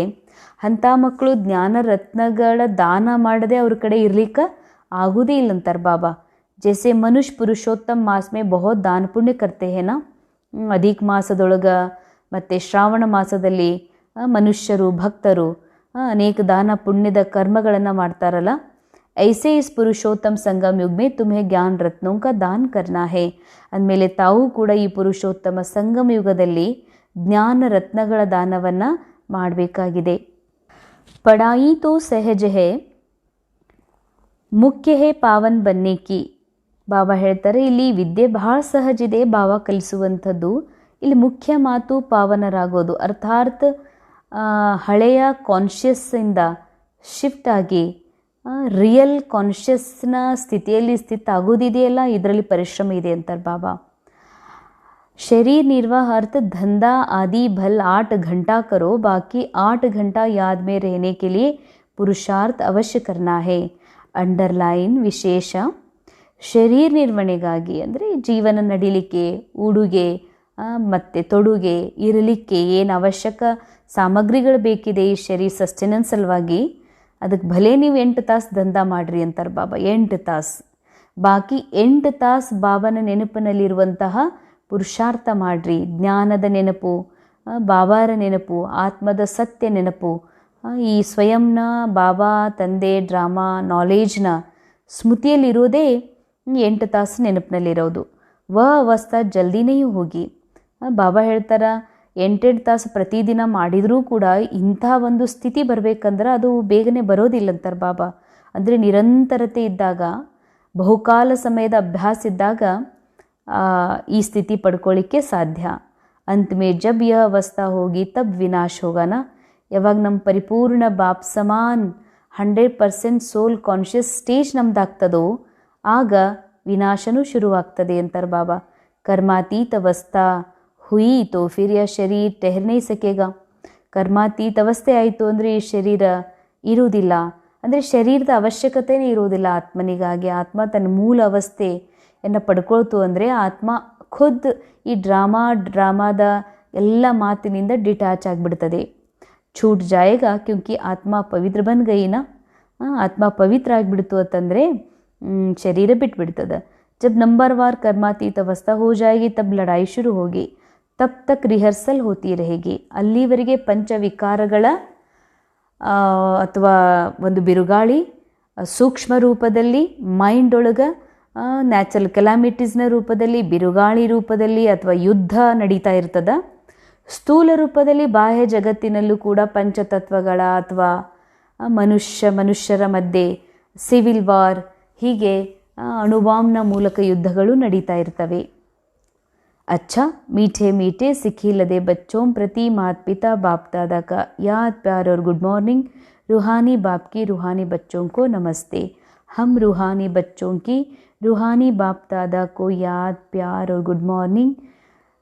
ಅಂಥ ಮಕ್ಕಳು ಜ್ಞಾನ ರತ್ನಗಳ ದಾನ ಮಾಡದೆ ಅವ್ರ ಕಡೆ ಇರ್ಲಿಕ್ಕೆ ಆಗುವುದೇ ಇಲ್ಲಂತಾರೆ ಬಾಬಾ ಜೈಸೆ ಮನುಷ್ಯ ಪುರುಷೋತ್ತಮ ಮಾಸ್ ಮೇ ಬಹುತ್ ದಾನ ಪುಣ್ಯ ಕರ್ತೆ ಹೇ ನಾ ಹ್ಮ್, ಅಧಿಕ ಮಾಸದೊಳಗೆ ಮತ್ತು ಶ್ರಾವಣ ಮಾಸದಲ್ಲಿ ಆ, ಮನುಷ್ಯರು ಭಕ್ತರು ಆ, ಅನೇಕ ದಾನ ಪುಣ್ಯದ ಕರ್ಮಗಳನ್ನು ಮಾಡ್ತಾರಲ್ಲ ऐसे इस पुरुषोत्तम संगम युग में तुम्हें ज्ञान रत्नों का दान करना है ಅಂದಮೇಲೆ ತಾವು ಕೂಡ ಈ ಪುರುಷೋತ್ತಮ ಸಂಗಮ ಯುಗದಲ್ಲಿ ಜ್ಞಾನ ರತ್ನಗಳ ದಾನವನ್ನು ಮಾಡಬೇಕಾಗಿದೆ ಪಡಾಯಿ ತೋ ಸಹಜ ಹೇ ಮುಖ್ಯ ಹೇ ಪಾವನ್ ಬನ್ನೇಕಿ ಬಾಬಾ ಹೇಳ್ತಾರೆ ಇಲ್ಲಿ ವಿದ್ಯೆ ಬಹಳ ಸಹಜ ಇದೆ ಬಾಬಾ ಕಲಿಸುವಂಥದ್ದು ಇಲ್ಲಿ ಮುಖ್ಯ ಮಾತು ಪಾವನರಾಗೋದು ಅರ್ಥಾತ್ ಆ, ಹಳೆಯ ಕಾನ್ಷಿಯಸ್ಸಿಂದ ಶಿಫ್ಟ್ ಆಗಿ ರಿಯಲ್ ಕಾನ್ಷಿಯಸ್ನ ಸ್ಥಿತಿಯಲ್ಲಿ ಸ್ಥಿತ ಆಗೋದಿದೆಯಲ್ಲ ಇದರಲ್ಲಿ ಪರಿಶ್ರಮ ಇದೆ ಅಂತಾರೆ ಬಾಬಾ शरीर निर्वाह अर्थ धंधा आदि भल आठ घंटा करो बाकी आठ घंटा याद में रहने के लिए पुरुषार्थ अवश्य करना है ಅಂಡರ್ಲೈನ್ ವಿಶೇಷ ಶರೀರ ನಿರ್ವಹಣೆಗಾಗಿ ಅಂದರೆ ಜೀವನ ನಡಿಲಿಕ್ಕೆ ಉಡುಗೆ ಆ, ಮತ್ತೆ ತೊಡುಗೆ ಇರಲಿಕ್ಕೆ ಏನು ಅವಶ್ಯಕ ಸಾಮಗ್ರಿಗಳು ಬೇಕಿದೆ ಈ ಶರೀರ ಸಸ್ಟೆನೆನ್ಸ್ ಸಲುವಾಗಿ ಅದಕ್ಕೆ ಭಲೆ ನೀವು ಎಂಟು ತಾಸು ದಂಧ ಮಾಡಿರಿ ಅಂತಾರೆ ಬಾಬಾ, ಎಂಟು ತಾಸು. ಬಾಕಿ ಎಂಟು ತಾಸು ಬಾಬನ ನೆನಪಿನಲ್ಲಿರುವಂತಹ ಪುರುಷಾರ್ಥ ಮಾಡ್ರಿ, ಜ್ಞಾನದ ನೆನಪು ಬಾಬಾರ ನೆನಪು, ಆತ್ಮದ ಸತ್ಯ ನೆನಪು ಈ ಸ್ವಯಂನ ಬಾಬಾ ತಂದೆ ಡ್ರಾಮಾ ನಾಲೇಜ್ನ ಸ್ಮೃತಿಯಲ್ಲಿರೋದೇ ಎಂಟು ತಾಸು ನೆನಪಿನಲ್ಲಿರೋದು. ವ ಅವಸ್ಥಾ ಜಲ್ದಿನೇ ಹೋಗಿ. ಬಾಬಾ ಹೇಳ್ತಾರ ಎಂಟೆಂಟು ತಾಸು ಪ್ರತಿದಿನ ಮಾಡಿದರೂ ಕೂಡ ಇಂಥ ಒಂದು ಸ್ಥಿತಿ ಬರಬೇಕಂದ್ರೆ ಅದು ಬೇಗನೆ ಬರೋದಿಲ್ಲ ಅಂತಾರೆ ಬಾಬಾ. ಅಂದರೆ ನಿರಂತರತೆ ಇದ್ದಾಗ, ಬಹುಕಾಲ ಸಮಯದ ಅಭ್ಯಾಸ ಇದ್ದಾಗ ಈ ಸ್ಥಿತಿ ಪಡ್ಕೊಳ್ಳಿಕ್ಕೆ ಸಾಧ್ಯ. ಅಂತ ಮೇ ಜಬ್ ಯ ಅವಸ್ಥಾ ಹೋಗಿ ತಬ್ ವಿನಾಶ ಹೋಗಾನ. ಯಾವಾಗ ನಮ್ಮ ಪರಿಪೂರ್ಣ ಬಾಪ್ ಸಮಾನ್ hundred percent soul conscious stage ನಮ್ದಾಗ್ತದೋ, ಆಗ ವಿನಾಶನೂ ಶುರುವಾಗ್ತದೆ ಅಂತಾರೆ ಬಾಬಾ. ಕರ್ಮಾತೀತ ಅವಸ್ಥಾ ಹುಯಿ ತೋ ಫಿರ್ ಯಹ ಶರೀರ್ ಟೆಹರ್ನೇ ಸಕೇಗ ಕರ್ಮಾತೀತ ಅವಸ್ಥೆ ಆಯಿತು ಅಂದರೆ ಈ ಶರೀರ ಇರುವುದಿಲ್ಲ ಅಂದರೆ ಶರೀರದ ಅವಶ್ಯಕತೆನೇ ಇರುವುದಿಲ್ಲ ಆತ್ಮನಿಗಾಗಿ ಆತ್ಮ ತನ್ನ ಮೂಲ ಅವಸ್ಥೆಯನ್ನು ಪಡ್ಕೊಳ್ತು ಅಂದರೆ ಆತ್ಮ ಖುದ್ ಈ ಡ್ರಾಮಾ ಡ್ರಾಮಾದ ಎಲ್ಲ ಮಾತಿನಿಂದ ಡಿಟ್ಯಾಚ್ ಆಗಿಬಿಡ್ತದೆ छूट जाएगा क्योंकि आत्मा पवित्र बन गई ना ಆ, ಆತ್ಮ ಪವಿತ್ರ ಆಗಿಬಿಡ್ತು ಅಂತಂದರೆ ಮ್, ಶರೀರ ಬಿಟ್ಬಿಡ್ತದೆ जब नंबर वार कर्मातीत अवस्था हो जाएगी तब लड़ाई शुरू होगी तब तक रिहर्सल होती रहेगी ಅಲ್ಲಿವರೆಗೆ ಪಂಚವಿಕಾರಗಳ ಆ, ಅಥವಾ ಒಂದು ಬಿರುಗಾಳಿ ಆ, ಸೂಕ್ಷ್ಮ ರೂಪದಲ್ಲಿ ಮೈಂಡ್ ಒಳಗೆ ನ್ಯಾಚುರಲ್ ಕೆಲಾಮಿಟೀಸ್ನ ರೂಪದಲ್ಲಿ ಬಿರುಗಾಳಿ ರೂಪದಲ್ಲಿ ಅಥವಾ ಯುದ್ಧ ನಡೀತಾ ಇರ್ತದ ಸ್ಥೂಲ ರೂಪದಲ್ಲಿ ಬಾಹ್ಯ ಜಗತ್ತಿನಲ್ಲೂ ಕೂಡ ಪಂಚತತ್ವಗಳ ಅಥವಾ ಆ, ಮನುಷ್ಯ ಮನುಷ್ಯರ ಮಧ್ಯೆ ಸಿವಿಲ್ ವಾರ್ ಹೀಗೆ ಆ, ಅಣುಬಾಂಬ್ನ ಮೂಲಕ ಯುದ್ಧಗಳು ನಡೀತಾ ಇರ್ತವೆ अच्छा मीठे मीठे सिखी लदे बच्चों प्रति माता पिता बाप दादा का याद, प्यार और गुड मॉर्निंग। रूहानी बाप की रूहानी बच्चों को नमस्ते। हम रूहानी बच्चों की रूहानी बाप दादा को याद, प्यार और गुड मॉर्निंग।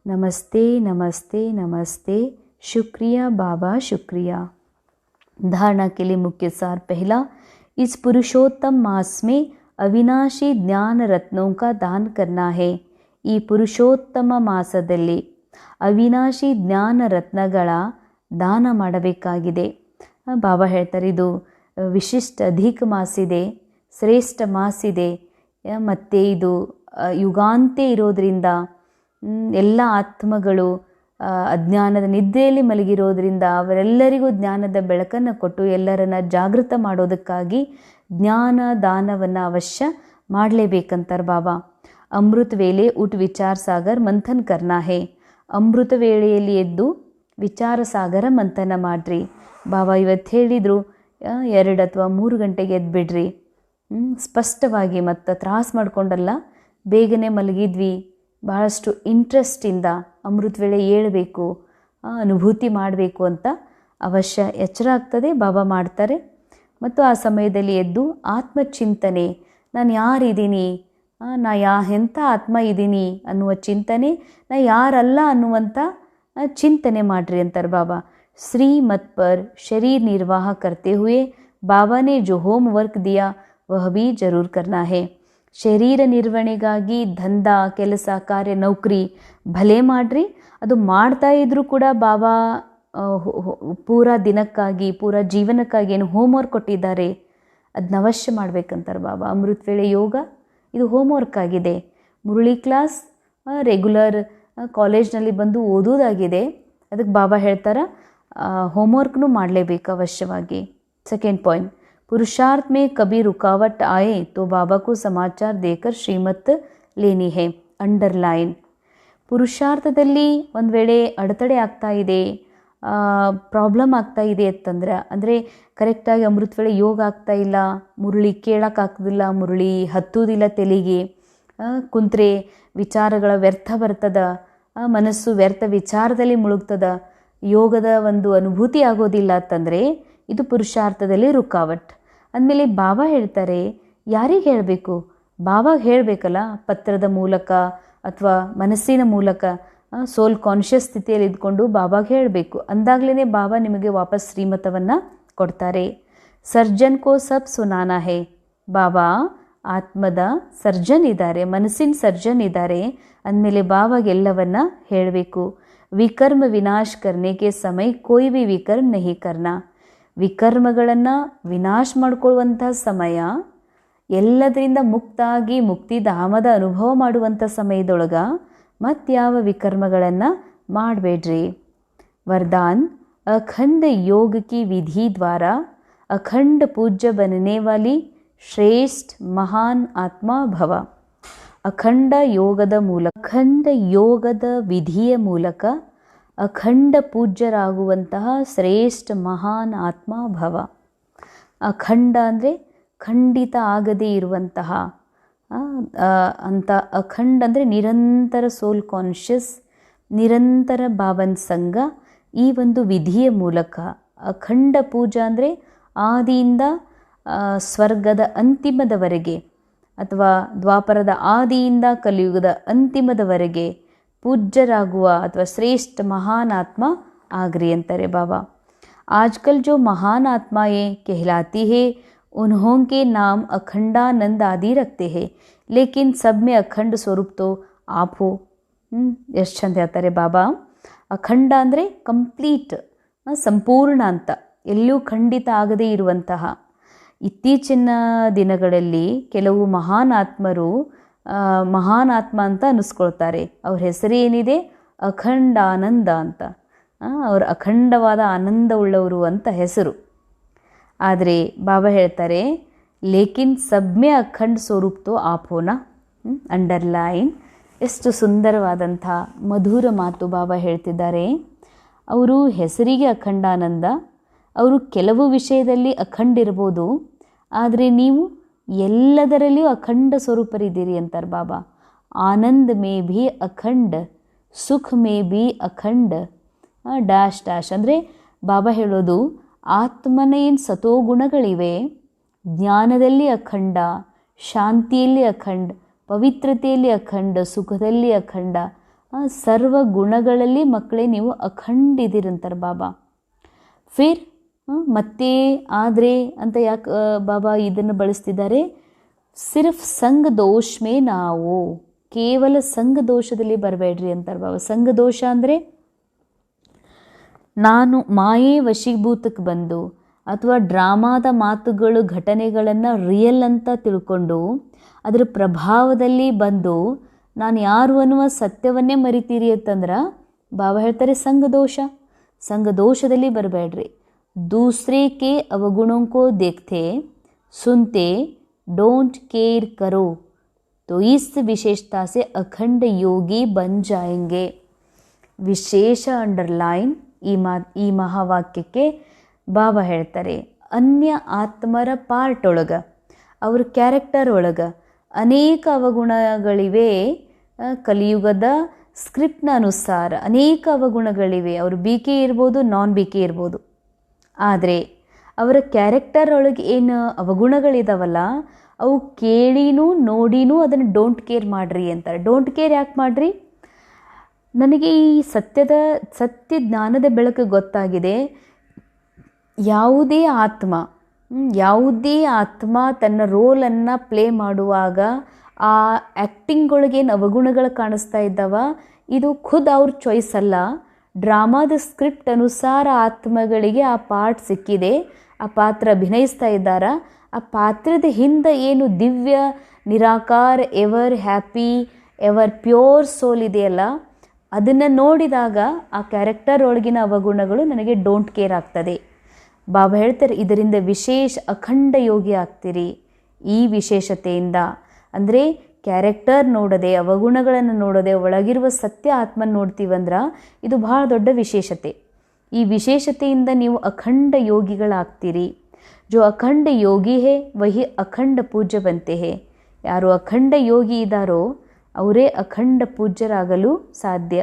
नमस्ते नमस्ते नमस्ते। शुक्रिया बाबा, शुक्रिया। धारणा के लिए मुख्य सार पहला, इस पुरुषोत्तम मास में अविनाशी ज्ञान रत्नों का दान करना है। ಈ ಪುರುಷೋತ್ತಮ ಮಾಸದಲ್ಲಿ ಅವಿನಾಶಿ ಜ್ಞಾನ ರತ್ನಗಳ ದಾನ ಮಾಡಬೇಕಾಗಿದೆ. ಬಾಬಾ ಹೇಳ್ತಾರೆ, ಇದು ವಿಶಿಷ್ಟ ಅಧಿಕ ಮಾಸಿದೆ, ಶ್ರೇಷ್ಠ ಮಾಸಿದೆ. ಮತ್ತು ಇದು ಯುಗಾಂತ್ಯ ಇರೋದರಿಂದ ಎಲ್ಲ ಆತ್ಮಗಳು ಅಜ್ಞಾನದ ನಿದ್ರೆಯಲ್ಲಿ ಮಲಗಿರೋದ್ರಿಂದ ಅವರೆಲ್ಲರಿಗೂ ಜ್ಞಾನದ ಬೆಳಕನ್ನು ಕೊಟ್ಟು ಎಲ್ಲರನ್ನ ಜಾಗೃತ ಮಾಡೋದಕ್ಕಾಗಿ ಜ್ಞಾನ ದಾನವನ್ನು ಅವಶ್ಯ ಮಾಡಲೇಬೇಕಂತಾರೆ ಬಾಬಾ ಅಮೃತ ವೇಳೆ ಉಟ್ ವಿಚಾರ ಸಾಗರ್ ಮಂಥನ್ ಕರ್ನಾ ಹೇ ಅಮೃತ ವೇಳೆಯಲ್ಲಿ ಎದ್ದು ವಿಚಾರ ಸಾಗರ ಮಂಥನ ಮಾಡ್ರಿ. ಬಾಬಾ ಇವತ್ತು ಹೇಳಿದರು ಎರಡು ಅಥವಾ ಮೂರು ಗಂಟೆಗೆ ಎದ್ಬಿಡ್ರಿ ಬಿಡ್ರಿ. ಸ್ಪಷ್ಟವಾಗಿ ಮತ್ತು ತ್ರಾಸ ಮಾಡಿಕೊಂಡಲ್ಲ, ಬೇಗನೆ ಮಲಗಿದ್ವಿ. ಭಾಳಷ್ಟು ಇಂಟ್ರೆಸ್ಟಿಂದ ಅಮೃತ ವೇಳೆ ಏಳಬೇಕು ಅನುಭೂತಿ ಮಾಡಬೇಕು ಅಂತ ಅವಶ್ಯ ಎಚ್ಚರ ಆಗ್ತದೆ ಬಾಬಾ ಮಾಡ್ತಾರೆ. ಮತ್ತು ಆ ಸಮಯದಲ್ಲಿ ಎದ್ದು ಆತ್ಮಚಿಂತನೆ, ನಾನು ಯಾರಿದ್ದೀನಿ? ನಾ ಯಾ, ಎಂಥ ಆತ್ಮ ಇದ್ದೀನಿ ಅನ್ನುವ ಚಿಂತನೆ, ನಾ ಯಾರಲ್ಲ ಅನ್ನುವಂಥ ಚಿಂತನೆ ಮಾಡ್ರಿ ಅಂತಾರೆ ಬಾಬಾ. ಶ್ರೀ ಮತ್ಪರ್ ಶರೀರ್ ನಿರ್ವಾಹ ಕರ್ತೆ ಹುಯೆ ಬಾಬಾನೇ ಜೋ ಹೋಮ್ ವರ್ಕ್ ದಿಯಾ, ವಹ ಬಿ ಜರೂರ್ ಕರ್ನಾ ಹೇ. ಶರೀರ ನಿರ್ವಹಣೆಗಾಗಿ ಧಂದ ಕೆಲಸ, ಕಾರ್ಯ, ನೌಕರಿ, ಭಲೆ ಮಾಡ್ರಿ. ಅದು ಮಾಡ್ತಾ ಇದ್ದರೂ ಕೂಡ ಬಾಬಾ ಪೂರ ದಿನಕ್ಕಾಗಿ, ಪೂರ ಜೀವನಕ್ಕಾಗಿ ಏನು ಹೋಮ್ ವರ್ಕ್ ಕೊಟ್ಟಿದ್ದಾರೆ ಅದನ್ನ ಅವಶ್ಯ ಮಾಡ್ಬೇಕಂತಾರೆ ಬಾಬಾ. ಅಮೃತ ವೇಳೆ ಯೋಗ ಇದು ಹೋಮ್ ವರ್ಕ್ ಆಗಿದೆ. ಮುರುಳಿ ಕ್ಲಾಸ್ ರೆಗ್ಯುಲರ್ ಕಾಲೇಜ್ನಲ್ಲಿ ಬಂದು ಓದೋದಾಗಿದೆ ಅದಕ್ಕೆ ಬಾಬಾ ಹೇಳ್ತಾರೆ ಹೋಮ್ವರ್ಕ್ನೂ ಮಾಡಲೇಬೇಕು ಅವಶ್ಯವಾಗಿ. ಸೆಕೆಂಡ್ ಪಾಯಿಂಟ್ ಪುರುಷಾರ್ಥ ಮೇ ಕಬಿ ರುಕಾವಟ್ ಆಯೆ, ತೋ ಬಾಬಾಕು ಸಮಾಚಾರ ದೇಕರ್ ಶ್ರೀಮತ್ ಲೇನಿ ಹೇ. ಅಂಡರ್ಲೈನ್ ಪುರುಷಾರ್ಥದಲ್ಲಿ ಒಂದು ವೇಳೆ ಅಡೆತಡೆ ಆಗ್ತಾ ಇದೆ ಪ್ರಾಬ್ಲಮ್ ಆಗ್ತಾ ಇದೆ ಅಂತಂದ್ರೆ, ಅಂದರೆ ಕರೆಕ್ಟಾಗಿ ಅಮೃತ ವೇಳೆ ಯೋಗ ಆಗ್ತಾ ಇಲ್ಲ, ಮುರುಳಿ ಕೇಳೋಕ್ಕಾಗ್ತಿಲ್ಲ ಮುರುಳಿ ಹತ್ತುವುದಿಲ್ಲ ತೆಲಿಗೆ ಕುಂತ್ರೆ ವಿಚಾರಗಳ ವ್ಯರ್ಥ ಬರ್ತದ ಮನಸ್ಸು ವ್ಯರ್ಥ ವಿಚಾರದಲ್ಲಿ ಮುಳುಗ್ತದ, ಯೋಗದ ಒಂದು ಅನುಭೂತಿ ಆಗೋದಿಲ್ಲ ಅಂತಂದರೆ ಇದು ಪುರುಷಾರ್ಥದಲ್ಲಿ ರುಕಾವಟ್. ಅಂದಮೇಲೆ ಬಾಬಾ ಹೇಳ್ತಾರೆ, ಯಾರಿಗೆ ಹೇಳಬೇಕು? ಬಾಬಾಗೆ ಹೇಳಬೇಕಲ್ಲ, ಪತ್ರದ ಮೂಲಕ ಅಥವಾ ಮನಸ್ಸಿನ ಮೂಲಕ. ಸೋಲ್ ಕಾನ್ಷಿಯಸ್ ಸ್ಥಿತಿಯಲ್ಲಿ ಇದ್ಕೊಂಡು ಬಾಬಾಗೆ ಹೇಳಬೇಕು. ಅಂದಾಗಲೇ ಬಾಬಾ ನಿಮಗೆ ವಾಪಸ್ ಶ್ರೀಮತವನ್ನು ಕೊಡ್ತಾರೆ. ಸರ್ಜನ್ ಕೋ ಸಬ್ ಸುನಾನ ಹೇ. ಬಾಬಾ, ಆತ್ಮದ ಸರ್ಜನ್ ಇದ್ದಾರೆ, ಮನಸ್ಸಿನ ಸರ್ಜನ್ ಇದ್ದಾರೆ ಅಂದಮೇಲೆ ಬಾವಾಗೆಲ್ಲವನ್ನ ಹೇಳಬೇಕು. ವಿಕರ್ಮ ವಿನಾಶ್ ಕರ್ನೆಗೆ ಸಮಯ, ಕೊಯ್ ಬಿ ವಿಕರ್ಮ ನಹಿ ಕರ್ನ. ವಿಕರ್ಮಗಳನ್ನು ವಿನಾಶ ಮಾಡಿಕೊಳ್ಳುವಂಥ ಸಮಯ, ಎಲ್ಲದರಿಂದ ಮುಕ್ತಾಗಿ ಮುಕ್ತಿಧಾಮದ ಅನುಭವ ಮಾಡುವಂಥ ಸಮಯದೊಳಗ ಮತ್ಯಾವ ವಿಕರ್ಮಗಳನ್ನು ಮಾಡಬೇಡ್ರಿ वरदान अखंड योग की विधि द्वारा अखंड पूज्य बनने वाली ಶ್ರೇಷ್ಠ ಮಹಾನ್ ಆತ್ಮ ಭವ ಅಖಂಡ ಯೋಗದ ಮೂಲಕ ಅಖಂಡ ಯೋಗದ ವಿಧಿಯ ಮೂಲಕ ಅಖಂಡ ಪೂಜ್ಯರಾಗುವಂತಹ ಶ್ರೇಷ್ಠ ಮಹಾನ್ ಆತ್ಮ ಭವ ಅಖಂಡ ಅಂದರೆ ಖಂಡಿತ ಆಗದೇ ಇರುವಂತಹ ಆ, ಆ, ಅಂತ ಅಖಂಡ ಅಂದರೆ ನಿರಂತರ ಸೋಲ್ ಕಾನ್ಷಿಯಸ್ ನಿರಂತರ ಭಾವನ್ ಸಂಘ, ಈ ಒಂದು ವಿಧಿಯ ಮೂಲಕ ಅಖಂಡ ಪೂಜಾ ಅಂದರೆ ಆದಿಯಿಂದ ಸ್ವರ್ಗದ ಅಂತಿಮದವರೆಗೆ ಅಥವಾ ದ್ವಾಪರದ ಆದಿಯಿಂದ ಕಲಿಯುಗದ ಅಂತಿಮದವರೆಗೆ ಪೂಜ್ಯರಾಗುವ ಅಥವಾ ಶ್ರೇಷ್ಠ ಮಹಾನಾತ್ಮ ಆಗ್ರಿ ಅಂತಾರೆ ಬಾಬಾ. ಆಜ್ಕಲ್ ಜೋ ಮಹಾನ್ ಏ ಕೆಹ್ಲಾತಿ ಹೇ उन्हों के नाम अखंडानंद आदि रखते हैं लेकिन सब में अखंड स्वरूप तो आप हो ಹ್ಮ್, ಎಷ್ಟು ಚಂದ ಹೇಳ್ತಾರೆ ಬಾಬಾ ಅಖಂಡ ಅಂದರೆ ಕಂಪ್ಲೀಟ್ ಸಂಪೂರ್ಣ ಅಂತ ಎಲ್ಲೂ ಖಂಡಿತ ಆಗದೇ ಇರುವಂತಹ ಇತ್ತೀಚಿನ ದಿನಗಳಲ್ಲಿ ಕೆಲವು ಮಹಾನ್ ಆತ್ಮರು ಆ, ಮಹಾನ್ ಆತ್ಮ ಅಂತ ಅನ್ನಿಸ್ಕೊಳ್ತಾರೆ ಅವ್ರ ಹೆಸರು ಏನಿದೆ ಅಖಂಡಾನಂದ ಅಂತ ಆ, ಅವರು ಅಖಂಡವಾದ ಆನಂದವುಳ್ಳವರು ಅಂತ ಹೆಸರು ಆದರೆ ಬಾಬಾ ಹೇಳ್ತಾರೆ, ಲೇಕಿನ್ ಸಬ್ಮೆ ಅಖಂಡ ಸ್ವರೂಪ್ ತೋ ಆಪೋನ ಅಂಡರ್ಲೈನ್. ಎಷ್ಟು ಸುಂದರವಾದಂಥ ಮಧುರ ಮಾತು ಬಾಬಾ ಹೇಳ್ತಿದ್ದಾರೆ. ಅವರು ಹೆಸರಿಗೆ ಅಖಂಡಾನಂದ. ಅವರು ಕೆಲವು ವಿಷಯದಲ್ಲಿ ಅಖಂಡ ಇರ್ಬೋದು. ಆದರೆ ನೀವು ಎಲ್ಲದರಲ್ಲಿಯೂ ಅಖಂಡ ಸ್ವರೂಪರಿದ್ದೀರಿ ಅಂತಾರೆ ಬಾಬಾ. ಆನಂದ್ ಮೇ ಭಿ ಅಖಂಡ್, ಸುಖ್ ಮೇ ಭಿ ಅಖಂಡ್. ಡ್ಯಾಶ್ ಡ್ಯಾಶ್ ಅಂದರೆ ಬಾಬಾ ಹೇಳೋದು ಆತ್ಮನ ಏನು ಸತೋಗುಣಗಳಿವೆ ಜ್ಞಾನದಲ್ಲಿ ಅಖಂಡ, ಶಾಂತಿಯಲ್ಲಿ ಅಖಂಡ, ಪವಿತ್ರತೆಯಲ್ಲಿ ಅಖಂಡ, ಸುಖದಲ್ಲಿ ಅಖಂಡ ಸರ್ವ ಗುಣಗಳಲ್ಲಿ ಮಕ್ಕಳೇ ನೀವು ಅಖಂಡಿದ್ದೀರಂತಾರೆ ಬಾಬಾ. ಫಿರ್ ಮತ್ತೆ ಆದರೆ ಅಂತ ಯಾಕೆ ಬಾಬಾ ಇದನ್ನು ಬಳಸ್ತಿದ್ದಾರೆ? ಸಿರ್ಫ್ ಸಂಘ ದೋಷ್ಮೇ ನಾವು. ಕೇವಲ ಸಂಘ ದೋಷದಲ್ಲಿ ಬರಬೇಡ್ರಿ ಅಂತಾರೆ ಬಾಬಾ. ಸಂಘ ದೋಷ ಅಂದರೆ ನಾನು ಮಾಯೆ ವಶೀಭೂತಕ್ಕೆ ಬಂದು ಅಥವಾ ಡ್ರಾಮಾದ ಮಾತುಗಳು ಘಟನೆಗಳನ್ನು ರಿಯಲ್ ಅಂತ ತಿಳ್ಕೊಂಡು ಅದರ ಪ್ರಭಾವದಲ್ಲಿ ಬಂದು ನಾನು ಯಾರು ಅನ್ನುವ ಸತ್ಯವನ್ನೇ ಮರಿತೀರಿ ಅಂತಂದ್ರೆ ಬಾಬಾ ಹೇಳ್ತಾರೆ ಸಂಘ ದೋಷ ಸಂಘ ದೋಷದಲ್ಲಿ ಬರಬೇಡ್ರಿ दूसरे के अवगुणों को देखते सुनते डोंट केयर करो तो इस विशेषता से अखंड योगी बन जाएंगे ವಿಶೇಷ ಅಂಡರ್ಲೈನ್ ಈ ಮಾ, ಈ ಮಹಾವಾಕ್ಯಕ್ಕೆ ಬಾಬಾ ಹೇಳ್ತಾರೆ. ಅನ್ಯ ಆತ್ಮರ ಪಾರ್ಟ್ ಒಳಗೆ, ಅವ್ರ ಕ್ಯಾರೆಕ್ಟರ್ ಒಳಗೆ ಅನೇಕ ಅವಗುಣಗಳಿವೆ ಕಲಿಯುಗದ ಸ್ಕ್ರಿಪ್ಟ್ನ ಅನುಸಾರ ಅನೇಕ ಅವಗುಣಗಳಿವೆ. ಅವರು ಬಿ ಕೆ ಇರ್ಬೋದು ನಾನ್ ಬಿ ಕೆ ಇರ್ಬೋದು. ಆದರೆ ಅವರ ಕ್ಯಾರೆಕ್ಟರ್ ಒಳಗೆ ಏನು ಅವಗುಣಗಳಿದಾವಲ್ಲ, ಅವು ಕೇಳಿನೂ ನೋಡಿನೂ ಅದನ್ನು ಡೋಂಟ್ ಕೇರ್ ಮಾಡ್ರಿ ಅಂತಾರೆ. ಡೋಂಟ್ ಕೇರ್ ಯಾಕೆ ಮಾಡ್ರಿ? ನನಗೆ ಈ ಸತ್ಯದ ಸತ್ಯ ಜ್ಞಾನದ ಬೆಳಕು ಗೊತ್ತಾಗಿದೆ. ಯಾವುದೇ ಆತ್ಮ ಯಾವುದೇ ಆತ್ಮ ತನ್ನ ರೋಲನ್ನು ಪ್ಲೇ ಮಾಡುವಾಗ ಆ ಆ್ಯಕ್ಟಿಂಗ್ಗಳಿಗೇನು ಅವಗುಣಗಳು ಕಾಣಿಸ್ತಾ ಇದ್ದಾವ. ಇದು ಖುದ್ ಅವ್ರ ಚಾಯ್ಸ್ ಅಲ್ಲ. ಡ್ರಾಮಾದ ಸ್ಕ್ರಿಪ್ಟ್ ಅನುಸಾರ ಆತ್ಮಗಳಿಗೆ ಆ ಪಾರ್ಟ್ ಸಿಕ್ಕಿದೆ. ಆ ಪಾತ್ರ ಅಭಿನಯಿಸ್ತಾ ಇದ್ದಾರ. ಆ ಪಾತ್ರದ ಹಿಂದೆ ಏನು ದಿವ್ಯ, ನಿರಾಕಾರ ever happy ever pure soul ಇದೆಯಲ್ಲ ಅದನ್ನು ನೋಡಿದಾಗ ಆ ಕ್ಯಾರೆಕ್ಟರ್ ಒಳಗಿನ ಅವಗುಣಗಳು ನನಗೆ ಡೋಂಟ್ ಕೇರ್ ಆಗ್ತದೆ. ಬಾಬಾ ಹೇಳ್ತಾರೆ, ಇದರಿಂದ ವಿಶೇಷ ಅಖಂಡ ಯೋಗಿ ಆಗ್ತೀರಿ. ಈ ವಿಶೇಷತೆಯಿಂದ ಅಂದರೆ ಕ್ಯಾರೆಕ್ಟರ್ ನೋಡದೆ, ಅವಗುಣಗಳನ್ನು ನೋಡದೆ, ಒಳಗಿರುವ ಸತ್ಯ ಆತ್ಮನ ನೋಡ್ತೀವಂದ್ರೆ ಇದು ಬಹಳ ದೊಡ್ಡ ವಿಶೇಷತೆ. ಈ ವಿಶೇಷತೆಯಿಂದ ನೀವು ಅಖಂಡ ಯೋಗಿಗಳಾಗ್ತೀರಿ. ಜೋ ಅಖಂಡ ಯೋಗಿ ಹೇ ವಹಿ ಅಖಂಡ ಪೂಜ್ಯ ಬಂತೆ ಹೇ ಯಾರು ಅಖಂಡ ಯೋಗಿ ಇದ್ದಾರೋ ಅವರೇ ಅಖಂಡ ಪೂಜ್ಯರಾಗಲು ಸಾಧ್ಯ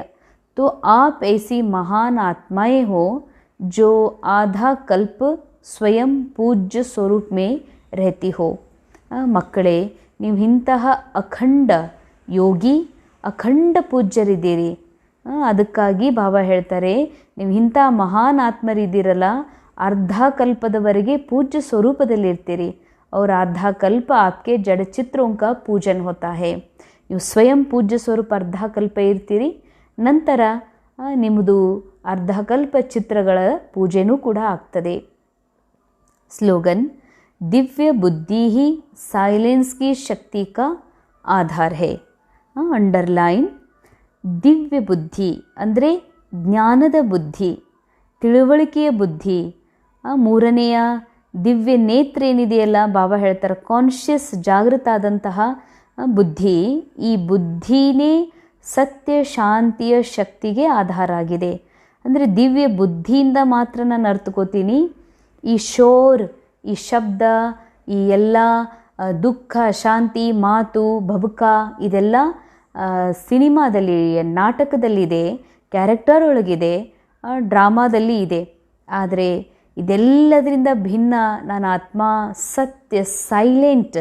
तो आप ऐसी महान आत्माएं हो जो आधा कल्प ಸ್ವಯಂ ಪೂಜ್ಯ ಸ್ವರೂಪ್ ಮೇ रहती हो ಆ, ಮಕ್ಕಳೇ ನೀವು ಇಂತಹ ಅಖಂಡ ಯೋಗಿ ಅಖಂಡ ಪೂಜ್ಯರಿದ್ದೀರಿ ಆ, ಅದಕ್ಕಾಗಿ ಬಾಬಾ ಹೇಳ್ತಾರೆ ನೀವು ಇಂಥ ಮಹಾನ್ ಆತ್ಮರಿದ್ದೀರಲ್ಲ ಅರ್ಧ ಕಲ್ಪದವರೆಗೆ ಪೂಜ್ಯ ಸ್ವರೂಪದಲ್ಲಿರ್ತೀರಿ और आधा कल्प आपके जड़ चित्रों का पूजन होता है ನೀವು ಸ್ವಯಂ ಪೂಜ್ಯ ಸ್ವರೂಪ ಅರ್ಧಕಲ್ಪ ಇರ್ತೀರಿ. ನಂತರ ನಿಮ್ಮದು ಅರ್ಧಕಲ್ಪ ಚಿತ್ರಗಳ ಪೂಜೆನೂ ಕೂಡ ಆಗ್ತದೆ. ಸ್ಲೋಗನ್, ದಿವ್ಯ ಬುದ್ಧಿ ಹಿ ಸೈಲೆನ್ಸ್ ಕಿ ಶಕ್ತಿ ಕ ಆಧಾರ್ ಹೇ. ಅಂಡರ್ಲೈನ್, ದಿವ್ಯ ಬುದ್ಧಿ ಅಂದರೆ ಜ್ಞಾನದ ಬುದ್ಧಿ, ತಿಳುವಳಿಕೆಯ ಬುದ್ಧಿ. ಮೂರನೆಯ ದಿವ್ಯ ನೇತ್ರ ಏನಿದೆಯಲ್ಲ, ಬಾಬಾ ಹೇಳ್ತಾರೆ ಕಾನ್ಷಿಯಸ್ ಜಾಗೃತ ಆದಂತಹ ಬುದ್ಧಿ. ಈ ಬುದ್ಧಿನೇ ಸತ್ಯ, ಶಾಂತಿಯ ಶಕ್ತಿಗೆ ಆಧಾರ ಆಗಿದೆ ಅಂದರೆ ದಿವ್ಯ ಬುದ್ಧಿಯಿಂದ ಮಾತ್ರ ನಾನು ಅರ್ಥಕೋತೀನಿ. ಈ ಶೋರ್, ಈ ಶಬ್ದ, ಈ ಎಲ್ಲ ದುಃಖ, ಶಾಂತಿ, ಮಾತು ಭಬುಕ ಇದೆಲ್ಲ ಸಿನಿಮಾದಲ್ಲಿ, ನಾಟಕದಲ್ಲಿದೆ ಕ್ಯಾರೆಕ್ಟರ್ ಒಳಗಿದೆ ಡ್ರಾಮಾದಲ್ಲಿ ಇದೆ. ಆದರೆ ಇದೆಲ್ಲದರಿಂದ ಭಿನ್ನ, ನಾನು ಆತ್ಮ, ಸತ್ಯ, ಸೈಲೆಂಟ್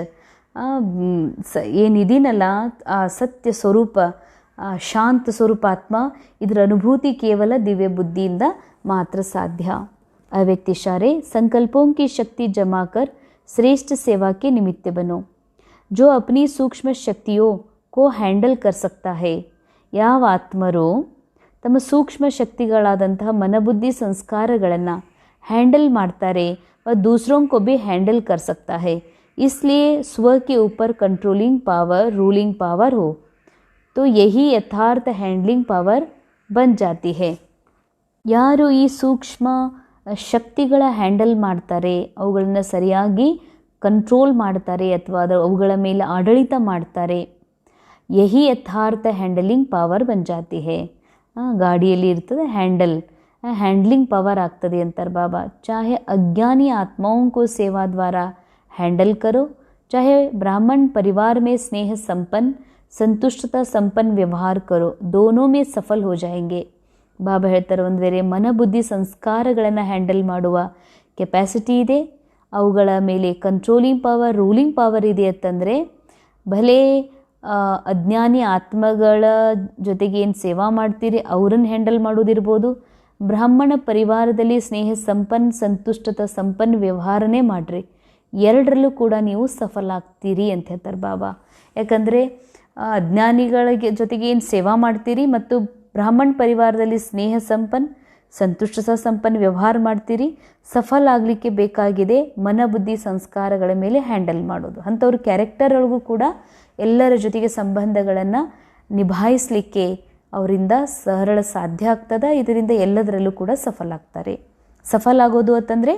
ಸ ಏನಿದೀನಲ್ಲ ಆ ಸತ್ಯ ಸ್ವರೂಪ ಆ ಶಾಂತ ಸ್ವರೂಪ ಆತ್ಮ ಇದರ ಅನುಭೂತಿ ಕೇವಲ ದಿವ್ಯ ಬುದ್ಧಿಯಿಂದ ಮಾತ್ರ ಸಾಧ್ಯ अव्यक्त इशारे संकल्पों की शक्ति जमा कर श्रेष्ठ सेवा के निमित्त बनो जो अपनी सूक्ष्म शक्तियों को ಹ್ಯಾಂಡಲ್ कर सकता है ಯಾವ ಆತ್ಮರು ತಮ್ಮ ಸೂಕ್ಷ್ಮ ಶಕ್ತಿಗಳಾದಂತಹ ಮನಬುದ್ಧಿ ಸಂಸ್ಕಾರಗಳನ್ನು ಹ್ಯಾಂಡಲ್ ಮಾಡ್ತಾರೆ और दूसरों को भी हैंडल कर सकता है इसलिए स्व के ऊपर कंट्रोलिंग पावर रूलिंग पावर हो तो यही यथार्थ हैंडलिंग पावर बन जाती है ಯಾರು ಈ ಸೂಕ್ಷ್ಮ ಶಕ್ತಿಗಳ ಹ್ಯಾಂಡಲ್ ಮಾಡ್ತಾರೆ ಅವುಗಳನ್ನು ಸರಿಯಾಗಿ ಕಂಟ್ರೋಲ್ ಮಾಡ್ತಾರೆ ಅಥವಾ ಅದರ ಅವುಗಳ ಮೇಲೆ ಆಡಳಿತ ಮಾಡ್ತಾರೆ ಯಹಿ ಯಥಾರ್ಥ ಹ್ಯಾಂಡಲಿಂಗ್ ಪವರ್ ಬಂಜಾತಿ ಹೇ ಗಾಡಿಯಲ್ಲಿ ಇರ್ತದೆ ಹ್ಯಾಂಡಲ್ ಹ್ಯಾಂಡ್ಲಿಂಗ್ ಪವರ್ ಆಗ್ತದೆ ಅಂತಾರೆ ಬಾಬಾ ಚಾಹೆ ಅಜ್ಞಾನಿ ಆತ್ಮಾವು ಕೋ ಸೇವಾ ದ್ವಾರಾ हैंडल करो चाहे ब्राह्मण परिवार में स्नेह संपन्न संतुष्टता संपन्न व्यवहार करो दोनों में सफल हो जाएंगे ಬಾಬಾ ಹೇಳ್ತಾರೆ ಒಂದು ವೇಳೆ ಮನಬುದ್ಧಿ ಸಂಸ್ಕಾರಗಳನ್ನು ಹ್ಯಾಂಡಲ್ ಮಾಡುವ ಕೆಪ್ಯಾಸಿಟಿ ಇದೆ ಅವುಗಳ ಮೇಲೆ ಕಂಟ್ರೋಲಿಂಗ್ ಪವರ್ ರೂಲಿಂಗ್ ಪವರ್ ಇದೆ ಅಂತಂದರೆ ಭಲೇ ಆ, ಅಜ್ಞಾನಿ ಆತ್ಮಗಳ ಜೊತೆಗೆ ಏನು ಸೇವಾ ಮಾಡ್ತೀರಿ ಅವರನ್ನು ಹ್ಯಾಂಡಲ್ ಮಾಡೋದಿರ್ಬೋದು ಬ್ರಾಹ್ಮಣ ಪರಿವಾರದಲ್ಲಿ ಸ್ನೇಹ ಸಂಪನ್ನ ಸಂತುಷ್ಟತ ಸಂಪನ್ನ ವ್ಯವಹಾರನೇ ಮಾಡಿರಿ ಎರಡರಲ್ಲೂ ಕೂಡ ನೀವು ಸಫಲ ಆಗ್ತೀರಿ ಅಂತ ಹೇಳ್ತಾರೆ ಬಾಬಾ. ಯಾಕಂದರೆ ಅಜ್ಞಾನಿಗಳಿಗೆ ಜೊತೆಗೆ ಏನು ಸೇವಾ ಮಾಡ್ತೀರಿ ಮತ್ತು ಬ್ರಾಹ್ಮಣ ಪರಿವಾರದಲ್ಲಿ ಸ್ನೇಹ ಸಂಪನ್ನ ಸಂತುಷ್ಟ ಸಂಪನ್ನ ವ್ಯವಹಾರ ಮಾಡ್ತೀರಿ, ಸಫಲ ಆಗಲಿಕ್ಕೆ ಬೇಕಾಗಿದೆ ಮನಬುದ್ಧಿ ಸಂಸ್ಕಾರಗಳ ಮೇಲೆ ಹ್ಯಾಂಡಲ್ ಮಾಡೋದು. ಅಂಥವ್ರ ಕ್ಯಾರೆಕ್ಟರ್ ಒಳಗೂ ಕೂಡ ಎಲ್ಲರ ಜೊತೆಗೆ ಸಂಬಂಧಗಳನ್ನು ನಿಭಾಯಿಸಲಿಕ್ಕೆ ಅವರಿಂದ ಸರಳ ಸಾಧ್ಯ ಆಗ್ತದ. ಇದರಿಂದ ಎಲ್ಲದರಲ್ಲೂ ಕೂಡ ಸಫಲ ಆಗ್ತಾರೆ ಸಫಲ ಆಗೋದು ಅಂತಂದರೆ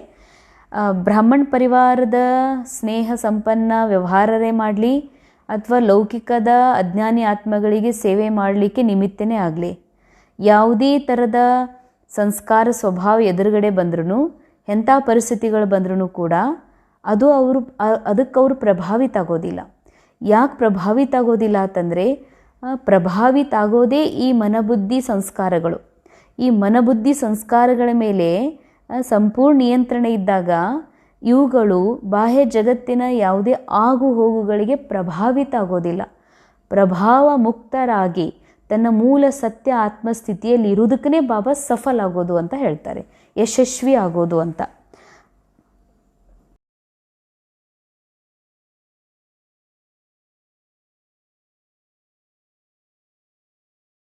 ಬ್ರಾಹ್ಮಣ ಪರಿವಾರದ ಸ್ನೇಹ ಸಂಪನ್ನ ವ್ಯವಹಾರರೇ ಮಾಡಲಿ ಅಥವಾ ಲೌಕಿಕದ ಅಜ್ಞಾನಿ ಆತ್ಮಗಳಿಗೆ ಸೇವೆ ಮಾಡಲಿಕ್ಕೆ ನಿಮಿತ್ತನೇ ಆಗಲಿ. ಯಾವುದೇ ಥರದ ಸಂಸ್ಕಾರ ಸ್ವಭಾವ ಎದುರುಗಡೆ ಬಂದ್ರೂ ಎಂಥ ಪರಿಸ್ಥಿತಿಗಳು ಬಂದ್ರೂ ಕೂಡ ಅದು ಅವರು ಅದಕ್ಕೆ ಅವರು ಪ್ರಭಾವಿತ ಆಗೋದಿಲ್ಲ. ಯಾಕೆ ಪ್ರಭಾವಿತ ಆಗೋದಿಲ್ಲ ಅಂತಂದರೆ ಪ್ರಭಾವಿತ ಆಗೋದೇ ಈ ಮನಬುದ್ಧಿ ಸಂಸ್ಕಾರಗಳು. ಈ ಮನಬುದ್ಧಿ ಸಂಸ್ಕಾರಗಳ ಮೇಲೆ ಸಂಪೂರ್ಣ ನಿಯಂತ್ರಣ ಇದ್ದಾಗ ಇವುಗಳು ಬಾಹ್ಯ ಜಗತ್ತಿನ ಯಾವುದೇ ಆಗು ಹೋಗುಗಳಿಗೆ ಪ್ರಭಾವಿತ ಆಗೋದಿಲ್ಲ ಪ್ರಭಾವ ಮುಕ್ತರಾಗಿ ತನ್ನ ಮೂಲ ಸತ್ಯ ಆತ್ಮಸ್ಥಿತಿಯಲ್ಲಿ ಇರುವುದಕ್ಕೇ ಬಾಬಾ ಸಫಲ ಆಗೋದು ಅಂತ ಹೇಳ್ತಾರೆ ಯಶಸ್ವಿ ಆಗೋದು ಅಂತ.